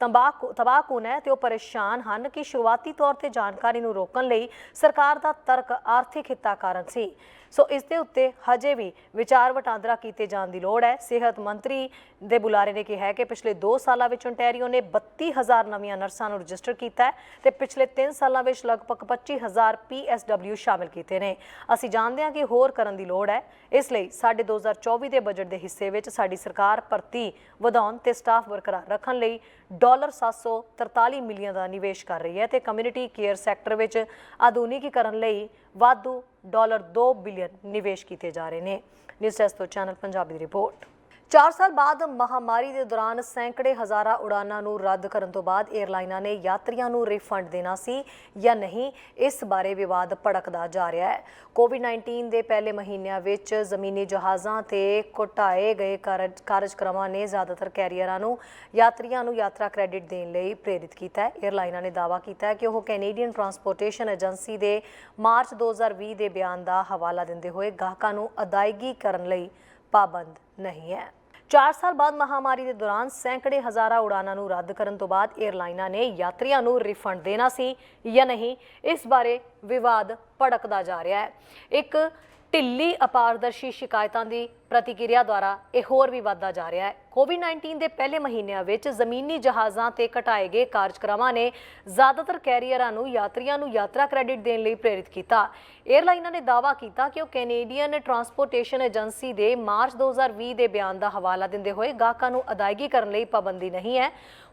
ਤੰਬਾਕੂ ਤਬਾਕੂਨ ਹੈ ਤੇ ਉਹ ਪਰੇਸ਼ਾਨ ਹਨ ਕਿ ਸ਼ੁਰੂਆਤੀ ਤੌਰ ਤੇ ਜਾਣਕਾਰੀ ਨੂੰ ਰੋਕਣ ਲਈ ਸਰਕਾਰ ਦਾ ਤਰਕ ਆਰਥਿਕ ਹਿੱਤਾ ਕਾਰਨ ਸੀ। ਸੋ ਇਸ ਦੇ ਉੱਤੇ ਹਜੇ ਵੀ ਵਿਚਾਰ ਵਟਾਂਦਰਾ ਕੀਤੇ ਜਾਣ ਦੀ ਲੋੜ ਹੈ। ਸਿਹਤ ਮੰਤਰੀ ਦੇ ਬੁਲਾਰੇ ਨੇ ਕਿਹਾ ਕਿ ਪਿਛਲੇ 2 ਸਾਲਾਂ ਵਿੱਚ ਓਨਟਾਰੀਓ ਨੇ 32000 ਨਵੀਆਂ ਨਰਸਾਂ ਨੂੰ ਰਜਿਸਟਰ ਕੀਤਾ ਹੈ ਤੇ ਪਿਛਲੇ 3 ਸਾਲਾਂ ਵਿੱਚ ਲਗਭਗ 25000 PSW ਸ਼ਾਮਿਲ ਕੀਤੇ ਨੇ। ਅਸੀਂ ਜਾਣਦੇ ਹਾਂ ਕਿ ਹੋਰ ਕਰਨ ਦੀ ਲੋੜ ਹੈ। ਇਸ ਲਈ ਸਾਡੇ 2024 ਦੇ ਬਜਟ ਦੇ ਹਿੱਸੇ ਵਿੱਚ ਸਾਡੀ ਸਰਕਾਰ ਭਰਤੀ ਵਧਾਉਣ ਤੇ ਸਟਾਫ ਬਰਕਰਾਰ ਰੱਖਣ ਲਈ ਡਾਲਰ 743 ਮਿਲੀਅਨ ਦਾ ਨਿਵੇਸ਼ ਕਰ ਰਹੀ ਹੈ ਤੇ ਕਮਿਊਨਿਟੀ ਕੇਅਰ ਸੈਕਟਰ ਵਿੱਚ ਆਧੁਨਿਕੀਕਰਨ ਲਈ ਵਾਧੂ ਡਾਲਰ 2 ਬਿਲੀਅਨ ਨਿਵੇਸ਼ ਕੀਤੇ ਜਾ ਰਹੇ ਨੇ। ਨਿਊਜ਼ ਡੈਸਕ ਤੋਂ ਚੈਨਲ ਪੰਜਾਬੀ ਦੀ ਰਿਪੋਰਟ। 4 ਸਾਲ ਬਾਅਦ ਮਹਾਮਾਰੀ ਦੇ ਦੌਰਾਨ ਸੈਂਕੜੇ ਹਜ਼ਾਰਾਂ ਉਡਾਨਾਂ ਨੂੰ ਰੱਦ ਕਰਨ ਤੋਂ ਬਾਅਦ 에ਅਰਲਾਈਨਾਂ ਨੇ ਯਾਤਰੀਆਂ ਨੂੰ ਰਿਫੰਡ ਦੇਣਾ ਸੀ ਜਾਂ ਨਹੀਂ, ਇਸ ਬਾਰੇ ਵਿਵਾਦ ਭੜਕਦਾ ਜਾ ਰਿਹਾ ਹੈ। ਕੋਵਿਡ-19 ਦੇ ਪਹਿਲੇ ਮਹੀਨਿਆਂ ਵਿੱਚ ਜ਼ਮੀਨੀ ਜਹਾਜ਼ਾਂ ਤੇ ਘਟਾਏ ਗਏ ਕਾਰਜ- ਕਾਰਜਕ੍ਰਮਾਂ ਨੇ ਜ਼ਿਆਦਾਤਰ ਕੈਰੀਅਰਾਂ ਨੂੰ, ਯਾਤਰੀਆਂ ਨੂੰ ਯਾਤਰਾ ਕ੍ਰੈਡਿਟ ਦੇਣ ਲਈ ਪ੍ਰੇਰਿਤ ਕੀਤਾ ਹੈ। 에ਅਰਲਾਈਨਾਂ ਨੇ ਦਾਅਵਾ ਕੀਤਾ ਹੈ ਕਿ ਉਹ ਕੈਨੇਡੀਅਨ ਟਰਾਂਸਪੋਰਟੇਸ਼ਨ ਏਜੰਸੀ ਦੇ ਮਾਰਚ 2020 ਦੇ ਬਿਆਨ ਦਾ ਹਵਾਲਾ ਦਿੰਦੇ ਹੋਏ ਗਾਹਕਾਂ ਨੂੰ ਅਦਾਇਗੀ ਕਰਨ ਲਈ ਪਾਬੰਦ ਨਹੀਂ ਹੈ। 4 ਸਾਲ ਬਾਅਦ ਮਹਾਮਾਰੀ ਦੇ ਦੌਰਾਨ ਸੈਂਕੜੇ ਹਜ਼ਾਰਾਂ ਉਡਾਨਾਂ ਨੂੰ ਰੱਦ ਕਰਨ ਤੋਂ ਬਾਅਦ 에ਅਰਲਾਈਨਾਂ ਨੇ ਯਾਤਰੀਆਂ ਨੂੰ ਰਿਫੰਡ ਦੇਣਾ ਸੀ ਜਾਂ ਨਹੀਂ, ਇਸ ਬਾਰੇ ਵਿਵਾਦ ਭੜਕਦਾ ਜਾ ਰਿਹਾ ਹੈ। ਇੱਕ ਢਿੱਲੀ ਅਪਾਰਦਰਸ਼ੀ ਸ਼ਿਕਾਇਤਾਂ ਦੀ ਪ੍ਰਤੀਕਿਰਿਆ ਦੁਆਰਾ ਇਹ ਹੋਰ ਵੀ ਵੱਧਦਾ ਜਾ ਰਿਹਾ ਹੈ। ਕੋਵਿਡ-19 ਦੇ ਪਹਿਲੇ ਮਹੀਨਿਆਂ ਵਿੱਚ ਜ਼ਮੀਨੀ ਜਹਾਜ਼ਾਂ ਤੇ ਘਟਾਏ ਗਏ ਕਾਰਜਕ੍ਰਮਾਂ ਨੇ ਜ਼ਿਆਦਾਤਰ ਕੈਰੀਅਰਾਂ ਨੂੰ, ਯਾਤਰੀਆਂ ਨੂੰ ਯਾਤਰਾ ਕ੍ਰੈਡਿਟ ਦੇਣ ਲਈ ਪ੍ਰੇਰਿਤ ਕੀਤਾ। 에ਅਰਲਾਈਨਾਂ ਨੇ ਦਾਅਵਾ ਕੀਤਾ ਕਿ ਉਹ ਕੈਨੇਡੀਅਨ ਟਰਾਂਸਪੋਰਟੇਸ਼ਨ ਏਜੰਸੀ ਦੇ ਮਾਰਚ 2020 ਦੇ ਬਿਆਨ ਦਾ ਹਵਾਲਾ ਦਿੰਦੇ ਹੋਏ ਗਾਹਕਾਂ ਨੂੰ ਅਦਾਇਗੀ ਕਰਨ ਲਈ ਪਾਬੰਦੀ ਨਹੀਂ ਹੈ।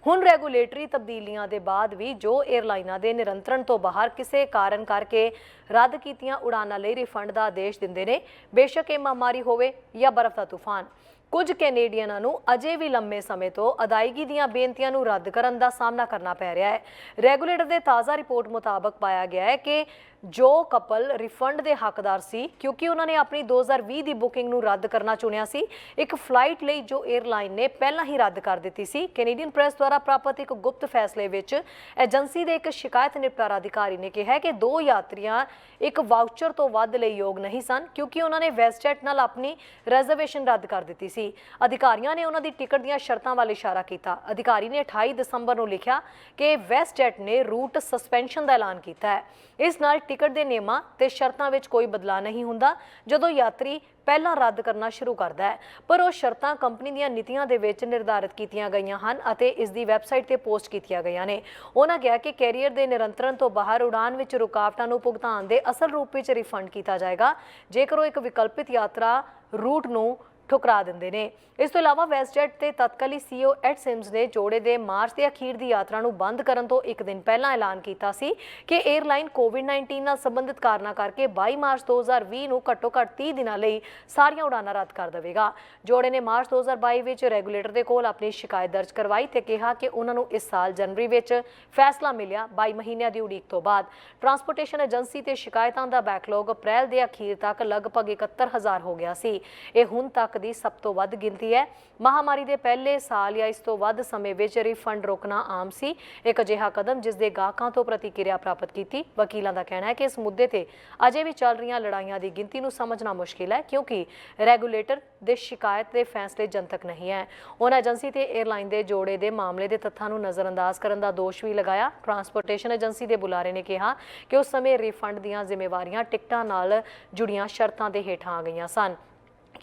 ਹੁਣ ਰੈਗੂਲੇਟਰੀ ਤਬਦੀਲੀਆਂ ਦੇ ਬਾਅਦ ਵੀ ਜੋ 에ਅਰਲਾਈਨਾਂ ਦੇ ਨਿਰੰਤਰਣ ਤੋਂ ਬਾਹਰ ਕਿਸੇ ਕਾਰਨ ਕਰਕੇ ਰੱਦ ਕੀਤੀਆਂ ਉਡਾਨਾਂ ਲਈ ਰਿਫੰਡ ਦਾ ਆਦੇਸ਼ ਦਿੰਦੇ ਨੇ, ਬੇਸ਼ੱਕ ਇਹ ਮਹਾਮਾਰੀ ਹੋਵੇ ਜਾਂ ਬਰਫ਼ ਦਾ ਤੂਫਾਨ। ਕੁਝ ਕੈਨੇਡੀਅਨਾਂ ਨੂੰ ਅਜੇ ਵੀ ਲੰਮੇ ਸਮੇਂ ਤੋਂ ਅਦਾਇਗੀ ਦੀਆਂ ਬੇਨਤੀਆਂ ਨੂੰ ਰੱਦ ਕਰਨ ਦਾ ਸਾਹਮਣਾ ਕਰਨਾ ਪੈ ਰਿਹਾ ਹੈ। ਰੈਗੂਲੇਟਰ ਦੇ ਤਾਜ਼ਾ ਰਿਪੋਰਟ ਮੁਤਾਬਕ ਪਾਇਆ ਗਿਆ ਹੈ ਕਿ ਜੋ ਕਪਲ ਰਿਫੰਡ ਦੇ ਹੱਕਦਾਰ ਸੀ, ਕਿਉਂਕਿ ਉਹਨਾਂ ਨੇ ਆਪਣੀ 2020 ਦੀ ਬੁਕਿੰਗ ਨੂੰ ਰੱਦ ਕਰਨਾ ਚੁਣਿਆ ਸੀ, ਇੱਕ ਫਲਾਈਟ ਲਈ ਜੋ 에ਅਰਲਾਈਨ ਨੇ ਪਹਿਲਾਂ ਹੀ ਰੱਦ ਕਰ ਦਿੱਤੀ ਸੀ ਕੈਨੇਡੀਅਨ ਪ੍ਰੈਸ ਦੁਆਰਾ ਪ੍ਰਾਪਤ ਇੱਕ ਗੁਪਤ ਫੈਸਲੇ ਵਿੱਚ ਏਜੰਸੀ ਦੇ ਇੱਕ ਸ਼ਿਕਾਇਤ ਨਿਪਟਾਰਾ ਅਧਿਕਾਰੀ ਨੇ ਕਿਹਾ ਕਿ ਦੋ ਯਾਤਰੀਆਂ ਇੱਕ ਵਾਊਚਰ ਤੋਂ ਵੱਧ ਲਈ ਯੋਗ ਨਹੀਂ ਸਨ, ਕਿਉਂਕਿ ਉਹਨਾਂ ਨੇ ਵੈਸਟਜੈਟ ਨਾਲ ਆਪਣੀ ਰਿਜ਼ਰਵੇਸ਼ਨ ਰੱਦ ਕਰ ਦਿੱਤੀ ਸੀ। ਅਧਿਕਾਰੀਆਂ ਨੇ ਉਹਨਾਂ ਦੀ ਟਿਕਟ ਦੀਆਂ ਸ਼ਰਤਾਂ ਵੱਲ ਇਸ਼ਾਰਾ ਕੀਤਾ। ਅਧਿਕਾਰੀ ਨੇ 28 ਦਸੰਬਰ ਨੂੰ ਲਿਖਿਆ ਕਿ ਵੈਸਟਜੈਟ ਨੇ ਰੂਟ ਸਸਪੈਂਸ਼ਨ ਦਾ ਐਲਾਨ ਕੀਤਾ ਹੈ। ਇਸ ਨਾਲ ਟਿਕਟ ਦੇ ਨਿਯਮਾਂ ਤੇ ਸ਼ਰਤਾਂ ਵਿੱਚ ਕੋਈ ਬਦਲਾਅ ਨਹੀਂ ਹੁੰਦਾ, ਜਦੋਂ ਯਾਤਰੀ ਪਹਿਲਾਂ ਰੱਦ ਕਰਨਾ ਸ਼ੁਰੂ ਕਰਦਾ ਹੈ। ਪਰ ਉਹ ਸ਼ਰਤਾਂ ਕੰਪਨੀ ਦੀਆਂ ਨੀਤੀਆਂ ਦੇ ਵਿੱਚ ਨਿਰਧਾਰਿਤ ਕੀਤੀਆਂ ਗਈਆਂ ਹਨ ਅਤੇ ਇਸ ਦੀ ਵੈਬਸਾਈਟ ਤੇ ਪੋਸਟ ਕੀਤੀਆਂ ਗਈਆਂ ਨੇ। ਉਹਨਾਂ ਕਿਹਾ ਕਿ ਕੈਰੀਅਰ ਦੇ ਨਿਰੰਤਰਣ ਤੋਂ ਬਾਹਰ ਉਡਾਨ ਵਿੱਚ ਰੁਕਾਵਟਾਂ ਨੂੰ ਭੁਗਤਾਨ ਦੇ ਅਸਲ ਰੂਪ ਵਿੱਚ ਰਿਫੰਡ ਕੀਤਾ ਜਾਏਗਾ। ਜੇਕਰ ਉਹ ਇੱਕ ਵਿਕਲਪਿਤ ਯਾਤਰਾ ਰੂਟ ਨੂੰ ਠੁਕਰਾ ਦਿੰਦੇ ਨੇ। ਇਸ ਤੋਂ ਇਲਾਵਾ ਵੈਸਟਜੈਟ ਤੇ ਤਤਕਾਲੀ ਸੀਈਓ ਐਡ ਸਿਮਸ ਨੇ ਜੋੜੇ ਦੇ ਮਾਰਚ ਦੇ ਅਖੀਰ ਦੀ ਯਾਤਰਾ ਨੂੰ ਬੰਦ ਕਰਨ ਤੋਂ ਇੱਕ ਦਿਨ ਪਹਿਲਾਂ ਐਲਾਨ ਕੀਤਾ ਸੀ ਕਿ 에ਅਰਲਾਈਨ ਕੋਵਿਡ-19 ਨਾਲ ਸੰਬੰਧਿਤ ਕਾਰਨਾਂ ਕਰਕੇ 22 ਮਾਰਚ 2020 ਨੂੰ ਘੱਟੋ-ਘੱਟ 30 ਦਿਨਾਂ ਲਈ ਸਾਰੀਆਂ ਉਡਾਨਾਂ ਰੱਦ ਕਰ ਦੇਵੇਗਾ। ਜੋੜੇ ਨੇ ਮਾਰਚ 2022 ਵਿੱਚ ਰੈਗੂਲੇਟਰ ਦੇ ਕੋਲ ਆਪਣੀ ਸ਼ਿਕਾਇਤ ਦਰਜ ਕਰਵਾਈ ਤੇ ਕਿਹਾ ਕਿ ਉਹਨਾਂ ਨੂੰ ਇਸ ਸਾਲ ਜਨਵਰੀ ਵਿੱਚ ਫੈਸਲਾ ਮਿਲਿਆ 22 ਮਹੀਨਿਆਂ ਦੀ ਉਡੀਕ ਤੋਂ ਬਾਅਦ। ਟਰਾਂਸਪੋਰਟੇਸ਼ਨ ਏਜੰਸੀ ਤੇ ਸ਼ਿਕਾਇਤਾਂ ਦਾ ਬੈਕਲੌਗ ਅਪ੍ਰੈਲ ਦੇ ਅਖੀਰ ਤੱਕ ਲਗਭਗ 71000 ਹੋ ਗਿਆ ਸੀ। ਇਹ ਹੁਣ ਤੱਕ ਦੀ ਸਭ ਤੋਂ ਵੱਧ ਗਿਣਤੀ ਹੈ। ਮਹਾਮਾਰੀ ਦੇ ਪਹਿਲੇ ਸਾਲ ਜਾਂ ਇਸ ਤੋਂ ਵੱਧ ਸਮੇਂ ਵਿੱਚ ਰਿਫੰਡ ਰੋਕਣਾ ਆਮ ਸੀ। ਇੱਕ ਅਜਿਹਾ ਕਦਮ ਜਿਸ ਦੇ ਗਾਹਕਾਂ ਤੋਂ ਪ੍ਰਤੀਕਿਰਿਆ ਪ੍ਰਾਪਤ ਕੀਤੀ। ਵਕੀਲਾਂ ਦਾ ਕਹਿਣਾ ਹੈ ਕਿ ਇਸ ਮੁੱਦੇ ਤੇ ਅਜੇ ਵੀ ਚੱਲ ਰਹੀਆਂ ਲੜਾਈਆਂ ਦੀ ਗਿਣਤੀ ਨੂੰ ਸਮਝਣਾ ਮੁਸ਼ਕਿਲ ਹੈ, ਕਿਉਂਕਿ ਰੈਗੂਲੇਟਰ ਦੇ ਸ਼ਿਕਾਇਤ ਦੇ ਫੈਸਲੇ ਜਨਤਕ ਨਹੀਂ ਹੈ। ਉਹਨਾਂ ਏਜੰਸੀ ਤੇ 에ਅਰਲਾਈਨ ਦੇ ਜੋੜੇ ਦੇ ਮਾਮਲੇ ਦੇ ਤੱਥਾਂ ਨੂੰ ਨਜ਼ਰਅੰਦਾਜ਼ ਕਰਨ ਦਾ ਦੋਸ਼ ਵੀ ਲਗਾਇਆ। ਟਰਾਂਸਪੋਰਟੇਸ਼ਨ ਏਜੰਸੀ ਦੇ ਬੁਲਾਰੇ ਨੇ ਕਿਹਾ ਕਿ ਉਸ ਸਮੇਂ ਰਿਫੰਡ ਦੀਆਂ ਜ਼ਿੰਮੇਵਾਰੀਆਂ ਟਿਕਟਾਂ ਨਾਲ ਜੁੜੀਆਂ ਸ਼ਰਤਾਂ ਦੇ ਹੇਠਾਂ ਆ ਗਈਆਂ ਸਨ।